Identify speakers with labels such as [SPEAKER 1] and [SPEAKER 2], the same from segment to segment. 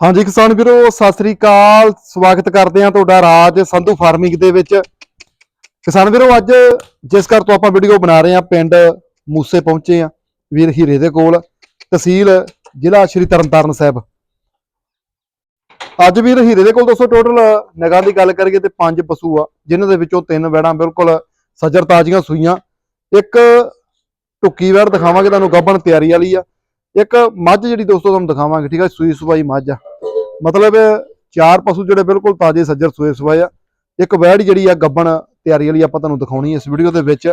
[SPEAKER 1] ਹਾਂਜੀ ਕਿਸਾਨ ਵੀਰੋ, ਸਤਿ ਸ੍ਰੀ ਅਕਾਲ। ਸਵਾਗਤ ਕਰਦੇ ਹਾਂ ਤੁਹਾਡਾ ਰਾਜ ਸੰਧੂ ਫਾਰਮਿੰਗ ਦੇ ਵਿੱਚ। ਕਿਸਾਨ ਵੀਰੋ, ਅੱਜ ਜਿਸ ਘਰ ਤੋਂ ਆਪਾਂ ਵੀਡੀਓ ਬਣਾ ਰਹੇ ਹਾਂ, ਪਿੰਡ ਮੂਸੇ ਪਹੁੰਚੇ ਆ ਵੀਰ ਹੀਰੇ ਦੇ ਕੋਲ, ਤਹਿਸੀਲ ਜ਼ਿਲ੍ਹਾ ਸ਼੍ਰੀ ਤਰਨਤਾਰਨ ਸਾਹਿਬ। ਅੱਜ ਵੀਰ ਹੀਰੇ ਦੇ ਕੋਲ ਦੋਸਤੋ ਟੋਟਲ ਨਗਾਂ ਦੀ ਗੱਲ ਕਰੀਏ ਤੇ ਪੰਜ ਪਸ਼ੂ ਆ, ਜਿਨ੍ਹਾਂ ਦੇ ਵਿੱਚੋਂ ਤਿੰਨ ਵੈੜਾਂ ਬਿਲਕੁਲ ਸੱਜਰ ਤਾਜ਼ੀਆਂ ਸੂਈਆਂ। ਇੱਕ ਟੁੱਕੀ ਵੈੜ ਦਿਖਾਵਾਂਗੇ, ਤੁਹਾਨੂੰ ਗੱਭਣ ਤਿਆਰੀ ਵਾਲੀ ਆ। ਇੱਕ ਮੱਝ ਜਿਹੜੀ ਦੋਸਤੋ, ਤੁਹਾਨੂੰ ਦਿਖਾਵਾਂਗੇ, ਠੀਕ ਆ, ਸੂਈ ਸੁਬਾਈ ਮੱਝ ਆ। ਮਤਲਬ ਚਾਰ ਪਸ਼ੂ ਜਿਹੜੇ ਬਿਲਕੁਲ ਤਾਜ਼ੇ ਸੱਜਰ ਸੂਏ ਸਵਾਏ ਆ। ਇੱਕ ਵੈੜ ਜਿਹੜੀ ਆ, ਗੱਬਣ ਤਿਆਰੀ ਵਾਲੀ ਆਪਾਂ ਤੁਹਾਨੂੰ ਦਿਖਾਉਣੀ ਇਸ ਵੀਡੀਓ ਦੇ ਵਿੱਚ।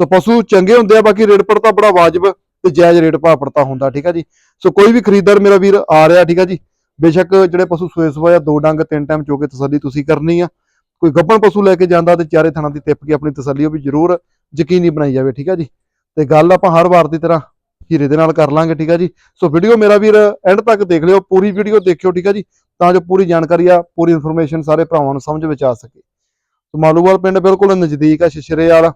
[SPEAKER 1] ਸੋ ਪਸ਼ੂ ਚੰਗੇ ਹੁੰਦੇ ਆ, ਬਾਕੀ ਰੇਟ ਪੜਤਾ ਬੜਾ ਵਾਜਬ ਤੇ ਜਾਇਜ਼ ਰੇਟ ਭਾਅ ਪੜਤਾ ਹੁੰਦਾ, ਠੀਕ ਆ ਜੀ? ਸੋ ਕੋਈ ਵੀ ਖਰੀਦਦਾਰ ਮੇਰਾ ਵੀਰ ਆ ਰਿਹਾ, ਠੀਕ ਆ ਜੀ? ਬੇਸ਼ੱਕ ਜਿਹੜੇ ਪਸ਼ੂ ਸੂਏ ਸਵਾਏ ਆ, ਦੋ ਡੰਗ, ਤਿੰਨ ਟਾਈਮ ਚੋ ਕੇ ਤਸੱਲੀ ਤੁਸੀਂ ਕਰਨੀ ਆ। ਕੋਈ ਗੱਬਣ ਪਸ਼ੂ ਲੈ ਕੇ ਜਾਂਦਾ ਤੇ ਚਾਰੇ ਥਣਾਂ ਦੀ ਤਿੱਪ ਕੇ ਆਪਣੀ ਤਸੱਲੀ ਉਹ ਵੀ ਜ਼ਰੂਰ ਯਕੀਨੀ ਬਣਾਈ ਜਾਵੇ, ਠੀਕ ਆ ਜੀ? ਤੇ ਗੱਲ ਆਪਾਂ ਹਰ ਵਾਰ ਦੀ ਤਰ੍ਹਾਂ ਹੀਰੇ ਦੇ ਨਾਲ ਕਰ ਲਾਂਗੇ ਠੀਕ ਹੈ ਜੀ? ਸੋ ਵੀਡੀਓ ਮੇਰਾ ਵੀਰ ਐਂਡ ਤੱਕ ਦੇਖ ਲਿਓ ਪੂਰੀ ਵੀਡੀਓ ਦੇਖਿਓ ਠੀਕ ਹੈ ਜੀ? ਤਾਂ ਜੋ ਪੂਰੀ ਜਾਣਕਾਰੀ ਆ ਪੂਰੀ ਇਨਫੋਰਮੇਸ਼ਨ ਸਾਰੇ ਭਰਾਵਾਂ ਨੂੰ ਸਮਝ ਵਿੱਚ ਆ ਸਕੇ। ਸੋ ਮਾਲੂਵਾਲ ਪਿੰਡ ਬਿਲਕੁਲ ਨਜ਼ਦੀਕ ਆ ਸ਼ਿਸ਼ਰੇਵਾਲ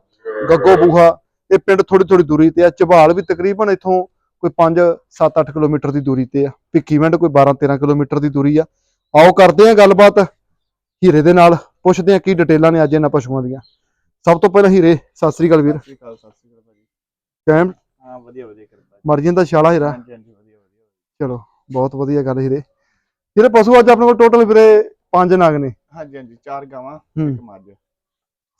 [SPEAKER 1] ਗੱਗੋ ਬੂਹਾ ਇਹ ਪਿੰਡ ਥੋੜੀ ਥੋੜੀ ਦੂਰੀ ਤੇ ਆ ਝਬਾਲ ਵੀ ਤਕਰੀਬਨ ਇੱਥੋਂ ਕੋਈ 5 7 8 ਕਿਲੋਮੀਟਰ ਦੀ ਦੂਰੀ ਤੇ ਆ। ਭਿੱਖੀਵਿੰਡ ਕੋਈ 12 13 ਕਿਲੋਮੀਟਰ ਦੀ ਦੂਰੀ ਆ। ਆਓ ਕਰਦੇ ਆ ਗੱਲਬਾਤ ਹੀਰੇ ਦੇ ਨਾਲ ਪੁੱਛਦੇ ਆ ਕੀ ਡਿਟੇਲਾਂ ਨੇ ਅੱਜ ਇਹਨਾਂ ਪਸ਼ੂਆਂ ਦੀਆਂ। ਸਭ ਤੋਂ ਪਹਿਲਾਂ ਹੀਰੇ ਸਤਿ ਸ੍ਰੀ ਅਕਾਲ ਵੀਰ।
[SPEAKER 2] ਸਤਿ ਸ਼੍ਰੀ ਅਕਾਲ ਸਤਿ ਸ਼੍ਰੀ ਅਕਾਲ ਭਾਜੀ। ਹਾਂ ਵਧੀਆ ਵਧੀਆ ਕਿਰਪਾ ਜੀ।
[SPEAKER 1] ਮਰਜ਼ੀ ਦਾ ਛਾਲਾ ਹੀਰਾ
[SPEAKER 2] ਹਾਂਜੀ ਹਾਂਜੀ ਵਧੀਆ ਵਧੀਆ।
[SPEAKER 1] ਚਲੋ ਬਹੁਤ ਵਧੀਆ ਗੱਲ ਹੀਰੇ ਹੀਰੇ ਪਸ਼ੂ ਅੱਜ ਆਪਣੇ ਕੋਲ ਟੋਟਲ ਵੀਰੇ ਪੰਜ ਨਗ ਨੇ।
[SPEAKER 2] ਹਾਂਜੀ ਹਾਂਜੀ ਚਾਰ ਗਾਵਾਂ। ਇੱਕ ਮੱਝ।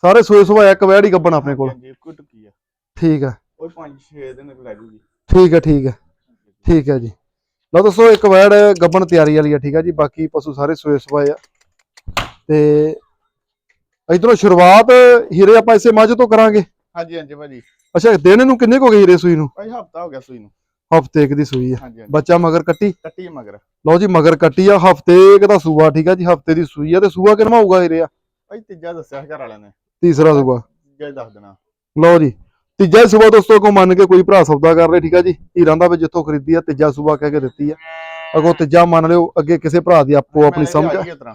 [SPEAKER 1] ਸਾਰੇ ਸੋਏ ਸੁਭਾ ਇੱਕ ਵੈੜ ਹੀ ਗੱਬਣ ਆਪਣੇ ਕੋਲ।
[SPEAKER 2] ਹਾਂਜੀ ਇੱਕੋ ਟੁੱਕੀ ਆ।
[SPEAKER 1] ਠੀਕ ਆ।
[SPEAKER 2] ਉਹ 5-6 ਦਿਨ ਲੈ ਜੂਗੀ
[SPEAKER 1] ਠੀਕ ਹੈ ਠੀਕ ਠੀਕ ਹੈ ਜੀ। ਲਓ ਦੋਸਤੋ ਇੱਕ ਵੈੜ ਗੱਬਣ ਤਿਆਰੀ ਵਾਲੀ ਆ ਠੀਕ ਆ ਜੀ। ਬਾਕੀ ਪਸ਼ੂ ਸਾਰੇ ਸੋਏ ਸੁਭਾਏ ਆ। ਤੇ ਇਧਰੋਂ ਸ਼ੁਰੂਆਤ ਹੀਰੇ ਆਪਾਂ ਇਸੇ ਮੱਝ ਤੋਂ ਕਰਾਂਗੇ।
[SPEAKER 2] ਹਾਂਜੀ ਹਾਂਜੀ ਭਾਜੀ।
[SPEAKER 1] ਅੱਛਾ ਦਿਨ ਨੂੰ ਕਿੰਨੇ ਕੁ ਹੋ ਗਏ ਹੀਰੇ ਸੂਈ ਨੂੰ?
[SPEAKER 2] ਭਾਈ ਹਫਤਾ ਹੋ ਗਿਆ ਸੂਈ ਨੂੰ।
[SPEAKER 1] ਹਫ਼ਤੇ ਇੱਕ ਦੀ ਸੂਈ ਆ।
[SPEAKER 2] ਹਾਂਜੀ ਹਾਂਜੀ।
[SPEAKER 1] ਬੱਚਾ ਮਗਰ ਕੱਟੀ?
[SPEAKER 2] ਕੱਟੀ ਮਗਰ।
[SPEAKER 1] ਲਓ ਜੀ ਮਗਰ ਕੱਟੀ ਆ ਹਫ਼ਤੇ ਇੱਕ ਦਾ ਸੂਆ ਠੀਕ ਆ ਜੀ ਹਫ਼ਤੇ ਦੀ ਸੂਈ ਆ ਤੇ ਸੂਆ ਕਿੰਨਾ ਹੋਊਗਾ ਹੀਰੇ ਆ?
[SPEAKER 2] ਭਾਈ ਤੀਜਾ ਦੱਸਿਆ ਸੀ ਘਰ ਵਾਲਿਆਂ ਨੇ।
[SPEAKER 1] ਤੀਸਰਾ ਸੂਆ।
[SPEAKER 2] ਤੀਜਾ ਹੀ ਦੱਸ ਦੇਣਾ।
[SPEAKER 1] ਲਓ ਜੀ ਤੀਜਾ ਸੂਬਾ ਦੋਸਤੋ ਕੋ ਮੰਨ ਕੇ ਕੋਈ ਭਰਾ ਸੌਦਾ ਕਰ ਰਿਹਾ ਠੀਕ ਆ ਜੀ। ਹੀਰਾਂ ਦਾ ਵੀ ਜਿੱਥੋਂ ਖਰੀਦੀ ਆ ਤੀਜਾ ਸੂਬਾ ਕਹਿ ਕੇ ਦਿੱਤੀ ਆ। ਅਗੋ ਤੀਜਾ ਮੰਨ ਲਿਓ ਅੱਗੇ ਕਿਸੇ ਭਰਾ ਦੀ ਆਪੋ ਆਪਣੀ ਸਮਝ ਆ।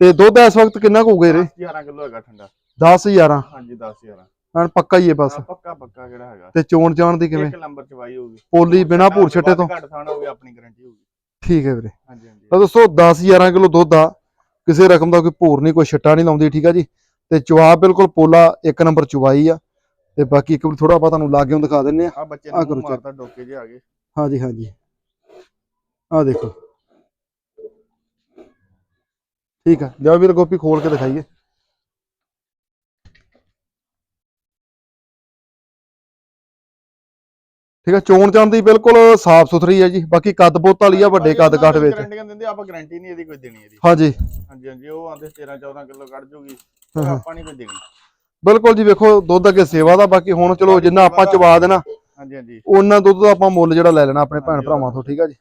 [SPEAKER 1] ਤੇ ਦੁੱਧ ਇਸ ਵਕਤ ਕਿੰਨਾ ਕੁ ਹੋਊਗਾ ਹੀਰੇ
[SPEAKER 2] 11 ਕਿਲੋ ਹੈਗਾ ਠੰਡਾ।
[SPEAKER 1] 10 11
[SPEAKER 2] ਹਾਂਜੀ 10 11
[SPEAKER 1] ਐਨ ਪੱਕਾ ਹੀ ਹੈ ਬਸ।
[SPEAKER 2] ਹਾਂ, ਪੱਕਾ ਪੱਕਾ ਕਿਹੜਾ ਹੈਗਾ।
[SPEAKER 1] ਤੇ ਚੋਣ ਚਾਣ ਦੀ ਕਿਵੇਂ?
[SPEAKER 2] ਇੱਕ ਨੰਬਰ ਚਵਾਈ ਹੋਊਗੀ।
[SPEAKER 1] ਪੋਲੀ ਬਿਨਾ ਭੂਰ ਛੱਟੇ ਤੋਂ।
[SPEAKER 2] ਘੱਟ ਥਾਣਾ ਹੋਊਗੀ ਆਪਣੀ ਗਾਰੰਟੀ ਹੋਊਗੀ।
[SPEAKER 1] ਠੀਕ ਹੈ ਵੀਰੇ।
[SPEAKER 2] ਹਾਂਜੀ ਹਾਂਜੀ।
[SPEAKER 1] ਤਾਂ ਦੋਸਤੋ 10 11 ਕਿਲੋ ਦੁੱਧ ਆ। ਕਿਸੇ ਰਕਮ ਦਾ ਕੋਈ ਭੂਰ ਨਹੀਂ ਕੋਈ ਛੱਟਾ ਨਹੀਂ ਲਾਉਂਦੀ ਠੀਕ ਆ ਜੀ? ਤੇ ਚਵਾ ਬਿਲਕੁਲ ਪੋਲਾ ਇੱਕ ਨੰਬਰ ਚਵਾਈ ਆ। ਤੇ ਬਾਕੀ ਇੱਕ ਵਾਰ ਥੋੜਾ ਆਪਾਂ ਤੁਹਾਨੂੰ ਲਾਗਿਓਂ ਦਿਖਾ ਦਿੰਨੇ ਆ।
[SPEAKER 2] ਆ ਬੱਚੇ
[SPEAKER 1] ਆਹ
[SPEAKER 2] ਨੂੰ
[SPEAKER 1] ਕਰੋ
[SPEAKER 2] ਮੂੰਹ
[SPEAKER 1] check।
[SPEAKER 2] ਮਾਰਦਾ ਡੋਕੇ ਜੇ ਆ ਗਏ।
[SPEAKER 1] ਹਾਂਜੀ ਹਾਂਜੀ। ਆ ਦੇਖੋ। ਠੀਕ ਆ ਲਿਆ ਵੀਰ ਗੋਪੀ ਖੋਲ ਕੇ ਦਿਖਾਈਏ। ਠੀਕ ਆ ਚੋਣ ਚਾਣ ਦੀ ਬਿਲਕੁਲ ਸਾਫ਼ ਸੁਥਰੀ ਹੈ ਜੀ ਬਾਕੀ ਕੱਦ ਬੋਤ ਵਾਲੀ ਆ ਵੱਡੇ ਕੱਦ ਕਾਠ ਵਿੱਚ।
[SPEAKER 2] ਗਾਰੰਟੀਆਂ ਦਿੰਦੇ ਆਪਾਂ ਗਾਰੰਟੀ ਨਹੀਂ ਇਹਦੀ ਕੋਈ ਦੇਣੀ ਇਹਦੀ।
[SPEAKER 1] ਹਾਂਜੀ।
[SPEAKER 2] ਹਾਂਜੀ ਹਾਂਜੀ ਉਹ ਆਂਦੇ 13 14 ਕਿਲੋ ਕੱਢ ਜੂਗੀ
[SPEAKER 1] ਹਾਂ, ਹਾਂ।
[SPEAKER 2] ਆਪਾਂ ਨਹੀਂ ਕੋਈ ਦੇਣੀ।
[SPEAKER 1] ਬਿਲਕੁਲ ਜੀ ਵੇਖੋ ਦੁੱਧ ਅੱਗੇ ਸੇਵਾ ਦਾ ਬਾਕੀ ਹੁਣ ਚਲੋ ਜਿੰਨਾ ਆਪਾਂ ਚਵਾ ਦੇਣਾ
[SPEAKER 2] ਹਾਂਜੀ ਹਾਂਜੀ।
[SPEAKER 1] ਉਹਨਾਂ ਦੁੱਧ ਦਾ ਆਪਾਂ ਮੁੱਲ ਜਿਹੜਾ ਲੈ ਲੈਣਾ ਆਪਣੇ ਭੈਣ ਭਰਾਵਾਂ ਤੋਂ ਠੀਕ ਆ ਜੀ।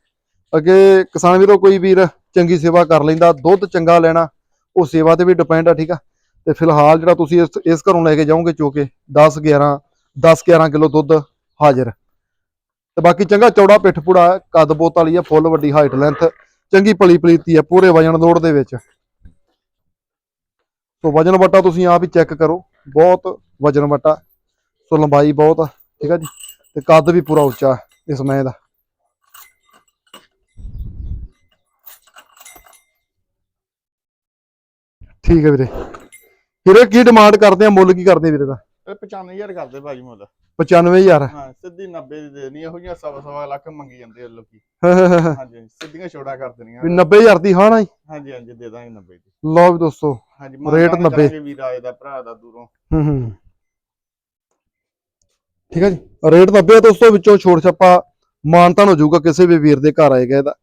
[SPEAKER 1] ਅੱਗੇ ਕਿਸਾਨ ਵੀਰੋ ਕੋਈ ਵੀਰ ਚੰਗੀ ਸੇਵਾ ਕਰ ਲੈਂਦਾ ਦੁੱਧ ਚੰਗਾ ਲੈਣਾ ਉਹ ਸੇਵਾ ਤੇ ਵੀ ਡਿਪੈਂਡ ਆ ਠੀਕ ਆ। ਤੇ ਫਿਲਹਾਲ ਜਿਹੜਾ ਤੁਸੀਂ ਇਸ ਇਸ ਘਰੋਂ ਲੈ ਕੇ ਜਾਓਗੇ ਚੋਕੇ 10 11 10 11 ਕਿਲੋ ਦੁੱਧ ਹਾਜ਼ਰ। ਤੇ ਬਾਕੀ ਚੰਗਾ ਚੌੜਾ ਪਿੱਠ ਪੂੜਾ, ਕੱਦ ਬੋਤ ਵਾਲੀ ਆ, ਫੁੱਲ ਵੱਡੀ ਹਾਈਟ ਲੈਂਥ ਚੰਗੀ ਪਲੀ ਪਲੀਤੀ ਆ, ਪੂਰੇ ਵਜਨ ਲੋੜ ਦੇ ਵਿੱਚ। ਸੋ ਵਜਨ ਵਟਾ ਤੁਸੀਂ ਆਪ ਹੀ ਚੈੱਕ ਕਰੋ, ਬਹੁਤ ਵਜਨ ਵਟਾ, ਸੋ ਲੰਬਾਈ ਬਹੁਤ ਆ, ਠੀਕ ਆ ਜੀ, ਤੇ ਕੱਦ ਵੀ ਪੂਰਾ ਉੱਚਾ ਇਸ ਮੈਂ ਦਾ। ਠੀਕ ਹੈ ਵੀਰੇ। ਵੀਰੇ ਕੀ ਡਿਮਾਂਡ ਕਰਦੇ ਆ, ਮੁੱਲ ਕੀ ਕਰਦੇ ਵੀਰੇ ਦਾ?
[SPEAKER 2] ਇਹ 95000 ਕਰਦੇ ਭਾਜੀ ਮੁੱਲ।
[SPEAKER 1] 95000
[SPEAKER 2] ਹਾਂ ਸਿੱਧੀ 90 ਦੀ ਦੇਣੀ ਇਹੋ ਜਿਹੀਆਂ ਸਵਾ ਸਵਾ ਲੱਖ ਮੰਗੀ ਜਾਂਦੇ ਆ ਲੋਕੀ। ਹਾਂਜੀ ਸਿੱਧੀਆਂ ਛੋੜਾ ਕਰ ਦੇਣੀਆਂ।
[SPEAKER 1] ਵੀ 90000 ਦੀ ਹਾਂ ਨਾ
[SPEAKER 2] ਹਾਂਜੀ ਹਾਂਜੀ ਦੇ ਦਾਂਗੇ 90 ਦੀ।
[SPEAKER 1] ਲਓ ਵੀ ਦੋਸਤੋ
[SPEAKER 2] ਹਾਂਜੀ
[SPEAKER 1] ਰੇਟ
[SPEAKER 2] ਮਾਨਤਾਨ
[SPEAKER 1] 90
[SPEAKER 2] ਕਰਾਂਗੇ ਵੀਰ ਆਏ ਦਾ ਭਰਾ ਦਾ ਦੂਰੋਂ।
[SPEAKER 1] ਹੂੰ ਹੂੰ ਠੀਕ ਹੈ ਜੀ। ਰੇਟ 90 ਦੋਸਤੋ ਵਿੱਚੋਂ ਛੋੜ ਛੱਪਾ ਮਾਨਤਾਨ ਹੋ ਜਾਊਗਾ ਕਿਸੇ ਵੀ ਵੀਰ ਦੇ ਘਰ ਆਏਗਾ ਇਹਦਾ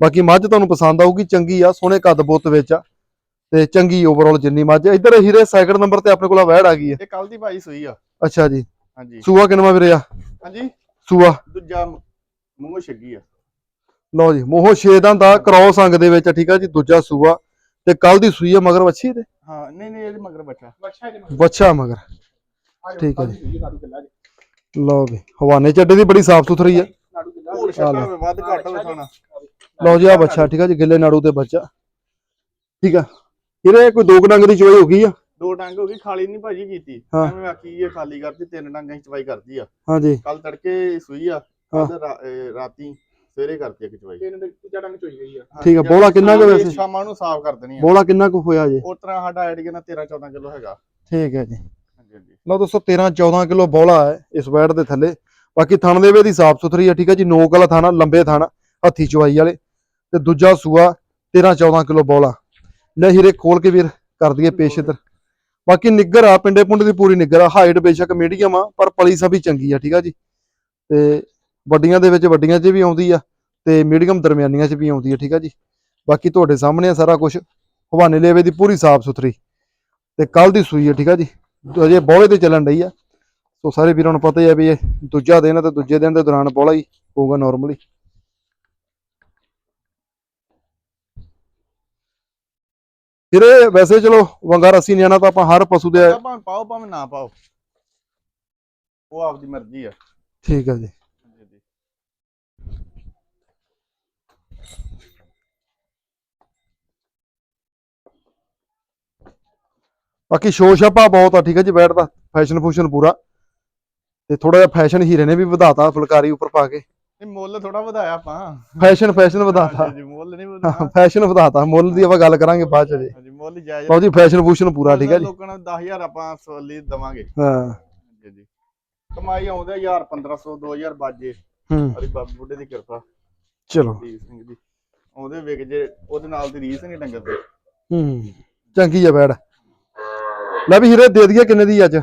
[SPEAKER 1] ਬਾਕੀ ਮੱਝ ਤੁਹਾਨੂੰ ਪਸੰਦ ਆਊਗੀ ਚੰਗੀ ਆ ਸੋਹਣੇ ਕੱਦ ਬੁੱਤ ਵਿੱਚ ਆ। ਤੇ ਚੰਗੀ ਓਵਰਆਲ ਜਿੰਨੀ ਮੱਝ। ਇੱਧਰ ਹੀਰੇ ਸੈਕਿੰਡ ਨੰਬਰ ਤੇ ਆਪਣੇ ਕੋਲ ਵੈੜ ਆ ਗਈ ਹੈ
[SPEAKER 2] ਇਹ ਕੱਲ ਦੀ ਭਾਈ ਸੂਈ ਆ।
[SPEAKER 1] ਅੱਛਾ ਜੀ।
[SPEAKER 2] ਹਾਂਜੀ।
[SPEAKER 1] ਸੂਆ ਕਿੰਨਵਾ ਵੀਰੇ ਆ?
[SPEAKER 2] ਹਾਂਜੀ।
[SPEAKER 1] ਸੂਆ।
[SPEAKER 2] ਦੂਜਾ ਮੂੰਹ ਛੱਗੀ ਆ।
[SPEAKER 1] ਲਓ ਜੀ ਮੋਹ ਛੇਦਾਂ ਦਾ ਕ੍ਰੋਸ ਅੰਗ ਦੇ ਵਿੱਚ ਆ, ਠੀਕ ਆ ਜੀ ਦੂਜਾ ਸੂਆ। ਤੇ ਕੱਲ ਦੀ ਸੂਈ ਆ ਮਗਰ ਵੱਛੀ ਤੇ
[SPEAKER 2] ਹਾਂ ਨਹੀਂ ਨਹੀਂ ਇਹਦੇ ਮਗਰ ਬੱਚਾ ਬੱਚਾ ਇਹਦੇ
[SPEAKER 1] ਬੱਚਾ ਮਗਰ। ਠੀਕ ਹੈ ਜੀ। ਲਓ ਵੀ ਹਵਾਨੇ ਚੱਡੇ ਦੀ ਬੜੀ ਸਾਫ਼ ਸੁਥਰੀ ਆ।
[SPEAKER 2] ਹੋਰ ਛੱਕਾ ਹੋਵੇ ਵੱਧ ਘੱਟ ਹੋਵੇ ਥਾਣਾ।
[SPEAKER 1] ਲਓ ਜੀ ਆ ਬੱਚਾ ਠੀਕ ਆ ਜੀ ਗਿੱਲੇ ਨਾੜੂ ਤੇ ਬੱਚਾ ਠੀਕ ਆ। ਇਹਦੇ ਕੋਈ ਦੋ ਕੁ ਡੰਗ ਦੀ ਚੋਈ ਹੋ ਗਈ ਆ।
[SPEAKER 2] ਦੋ ਡੰਗ ਹੋ ਗਈ ਖਾਲੀ ਨਹੀਂ ਭਾਜੀ ਕੀਤੀ।
[SPEAKER 1] ਹਾਂ।
[SPEAKER 2] ਐਵੇਂ ਆਖੀ ਇਹ ਖਾਲੀ ਕਰਤੀ ਤਿੰਨ ਡੰਗਾਂ ਦੀ ਚਵਾਈ ਕਰਦੀ ਆ।
[SPEAKER 1] ਹਾਂਜੀ।
[SPEAKER 2] ਕੱਲ ਤੜਕੇ ਸੂਈ ਆ
[SPEAKER 1] ਹਾਂ।
[SPEAKER 2] ਕੱਲ ਰਾਤੀ ਸਵੇਰੇ ਕਰਤੀ ਇੱਕ ਚਵਾਈ।
[SPEAKER 3] ਤਿੰਨ ਦੇ ਤੀਜਾ ਡੰਗ ਚੋਈ ਗਈ ਆ।
[SPEAKER 1] ਠੀਕ ਆ, ਬੋਲਾ ਕਿੰਨਾ ਕੁ ਵੈਸੇ?
[SPEAKER 2] ਸ਼ਾਮਾਂ ਨੂੰ ਸਾਫ਼ ਕਰ ਦੇਣੀ ਆ।
[SPEAKER 1] ਬੋਲਾ ਕਿੰਨਾ ਕੁ ਹੋਇਆ ਜੀ?
[SPEAKER 2] ਉਸ ਤਰ੍ਹਾਂ ਸਾਡਾ ਆਈਡੀਆ ਨਾ 13 14 ਕਿਲੋ ਹੈਗਾ।
[SPEAKER 1] ਠੀਕ ਹੈ ਜੀ।
[SPEAKER 2] ਹਾਂਜੀ ਹਾਂਜੀ।
[SPEAKER 1] ਲਓ ਦੋਸਤੋ 13 14 ਕਿਲੋ ਬੋਲਾ ਹੈ ਇਸ ਵੈਟ ਦੇ ਥੱਲੇ। ਬਾਕੀ ਥਣ ਦੇ ਵੇ ਦੀ ਸਾਫ਼ ਸੁਥਰੀ ਹੈ ਠੀਕ ਹੈ ਜੀ। ਨੋਕ ਵਾਲਾ ਥਾਣਾ ਲੰਬੇ ਥਾਣਾ ਹੱਥੀ ਚਵਾਈ ਵਾਲੇ। ਤੇ ਦੂਜਾ ਸੂਆ 13 14 ਕਿਲੋ ਬੋਲਾ। ਲੈ ਹੀਰੇ ਖੋਲ ਕੇ ਵੀਰ ਕਰ ਦਈਏ ਪੇਸ਼ ਇੱਧਰ। ਬਾਕੀ ਨਿੱਗਰ ਆ, ਪਿੰਡੇ ਪੁੰਡੇ ਦੀ ਪੂਰੀ ਨਿੱਗਰ ਆ। ਹਾਈਟ ਬੇਸ਼ੱਕ ਮੀਡੀਅਮ ਆ, ਪਰ ਪਲੀ ਸਭੀ ਚੰਗੀ ਆ, ਠੀਕ ਆ ਜੀ? ਤੇ ਵੱਡੀਆਂ ਦੇ ਵਿੱਚ ਵੱਡੀਆਂ 'ਚ ਵੀ ਆਉਂਦੀ ਆ ਤੇ ਮੀਡੀਅਮ ਦਰਮਿਆਨੀਆਂ 'ਚ ਵੀ ਆਉਂਦੀ ਆ, ਠੀਕ ਆ ਜੀ? ਬਾਕੀ ਤੁਹਾਡੇ ਸਾਹਮਣੇ ਆ ਸਾਰਾ ਕੁਝ ਹਵਾਨੇ ਲੇਵੇ ਦੀ ਪੂਰੀ ਸਾਫ਼ ਸੁਥਰੀ। ਤੇ ਕੱਲ ਦੀ ਸੂਈ ਆ, ਠੀਕ ਆ ਜੀ? ਅਜੇ ਬੋਲੇ ਤੇ ਚੱਲਣ ਡਈ ਆ। ਸੋ ਸਾਰੇ ਵੀਰਾਂ ਨੂੰ ਪਤਾ ਹੀ ਆ ਵੀ ਇਹ ਦੂਜਾ ਦਿਨ ਆ ਤੇ ਦੂਜੇ ਦਿਨ ਦੇ ਦੌਰਾਨ ਬੋਲਾ ਹੀ ਹੋਊਗਾ ਨਾਰਮਲੀ ਇਹ ਵੈਸੇ ਚਲੋ ਵੰਗਾ ਰੱਸੀ ਨਿਆਣਾ ਤਾਂ ਆਪਾਂ ਹਰ ਪਸ਼ੂ ਦੇ
[SPEAKER 2] ਭਾਵੇਂ ਪਾਓ ਭਾਵੇਂ ਨਾ ਪਾਓ। ਉਹ ਆਪਦੀ ਮਰਜ਼ੀ ਆ।
[SPEAKER 1] ਠੀਕ ਆ ਜੀ। ਬਾਕੀ ਸ਼ੋਅ ਛਾਪਾ ਬਹੁਤ ਆ ਠੀਕ ਆ ਜੀ ਬੈਠ ਦਾ। ਫੈਸ਼ਨ ਫੂਸ਼ਨ ਪੂਰਾ। ਤੇ ਥੋੜਾ ਜਿਹਾ ਫੈਸ਼ਨ ਹੀਰੇ ਨੇ ਵੀ ਵਧਾਤਾ ਫੁਲਕਾਰੀ ਉੱਪਰ ਪਾ ਕੇ।
[SPEAKER 2] ਨਹੀਂ ਮੁੱਲ ਥੋੜਾ ਵਧਾਇਆ ਆਪਾਂ।
[SPEAKER 1] ਫੈਸ਼ਨ ਫੈਸ਼ਨ ਵਧਾਤਾ।
[SPEAKER 2] ਹਾਂਜੀ ਮੁੱਲ ਨਹੀਂ ਵਧਾਇਆ।
[SPEAKER 1] ਫੈਸ਼ਨ ਵਧਾਤਾ। ਮੁੱਲ ਦੀ ਆਪਾਂ ਗੱਲ ਕਰਾਂਗੇ ਬਾਅਦ ਚ ਜੀ।
[SPEAKER 2] ਹਾਂਜੀ ਮੁੱਲ ਹੀ ਜਾਇਜ਼
[SPEAKER 1] ਲਓ ਜੀ ਫੈਸ਼ਨ ਫੂਸ਼ਨ ਪੂਰਾ ਠੀਕ ਆ ਜੀ।
[SPEAKER 2] ਲੋਕਾਂ ਨੂੰ 10000 ਆਪਾਂ ਸਵਾਲੀ ਦਵਾਂਗੇ।
[SPEAKER 1] ਹਾਂ।
[SPEAKER 2] ਜੀ ਕਮਾਈ ਆਉਂਦੇ 1000 1500 2000 ਬਾਜੇ।
[SPEAKER 1] ਹੂੰ।
[SPEAKER 2] ਹਰੀ ਬਾਬੇ ਬੁੱਢੇ ਦੀ ਕਿਰਪਾ।
[SPEAKER 1] ਚਲੋ।
[SPEAKER 2] ਸਿੰਘ ਦੀ ਉਹਦੇ ਵਿਕ ਜੇ ਉਹਦੇ ਨਾਲ ਦੀ ਰੀਸ ਨਹੀਂ ਡੰਗਰ ਦੇ।
[SPEAKER 1] ਹੂੰ ਚੰਗੀ ਆ ਬੈੜ ਲੈ ਵੀ ਹੀਰੇ ਦੇ ਦਈਏ ਕਿੰਨੇ ਦੀ ਅੱਜ?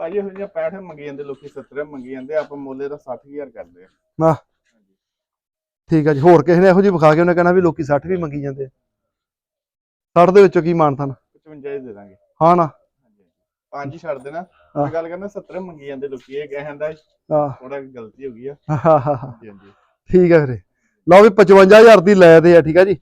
[SPEAKER 2] ਭਾਜੀ ਇਹੋ ਜਿਹੀਆਂ 65 ਮੰਗੀ ਜਾਂਦੇ ਲੋਕੀ 70 ਮੰਗੀ ਜਾਂਦੇ ਆਪਾਂ ਮੁੱਲੇ ਦਾ 60000 ਕਰਦੇ ਆ।
[SPEAKER 1] ਠੀਕ ਆ ਜੀ ਹੋਰ ਕਿਸੇ ਨੇ ਇਹੋ ਜਿਹੀ ਵਿਖਾ ਕੇ ਉਹਨੇ ਕਹਿਣਾ ਵੀ ਲੋਕੀ 60 ਵੀ ਮੰਗੀ ਜਾਂਦੇ ਆ। 60 ਦੇ ਵਿੱਚੋਂ ਕੀ ਮਾਨਥਨ
[SPEAKER 2] 55 ਹੀ ਦੇ ਦਾਂਗੇ।
[SPEAKER 1] ਹਾਂ ਨਾ?
[SPEAKER 2] ਪੰਜ ਹੀ ਛੱਡ ਦੇਣਾ। ਮੈਂ ਗੱਲ ਕਰਨਾ 70 ਮੰਗੀ ਜਾਂਦੇ ਲੋਕੀ ਇਹ ਕਹਿ ਜਾਂਦਾ
[SPEAKER 1] ਹਾਂ।
[SPEAKER 2] ਥੋੜਾ ਗਲਤੀ ਹੋ ਗਈ ਆ।
[SPEAKER 1] ਹਾਂ, ਹਾਂ, ਹਾਂ।
[SPEAKER 2] ਹਾਂਜੀ
[SPEAKER 1] ਠੀਕ ਆ ਵੀਰੇ। ਲਓ ਵੀ 55000 ਦੀ ਲੈ ਦੇ ਆ ਠੀਕ ਆ ਜੀ।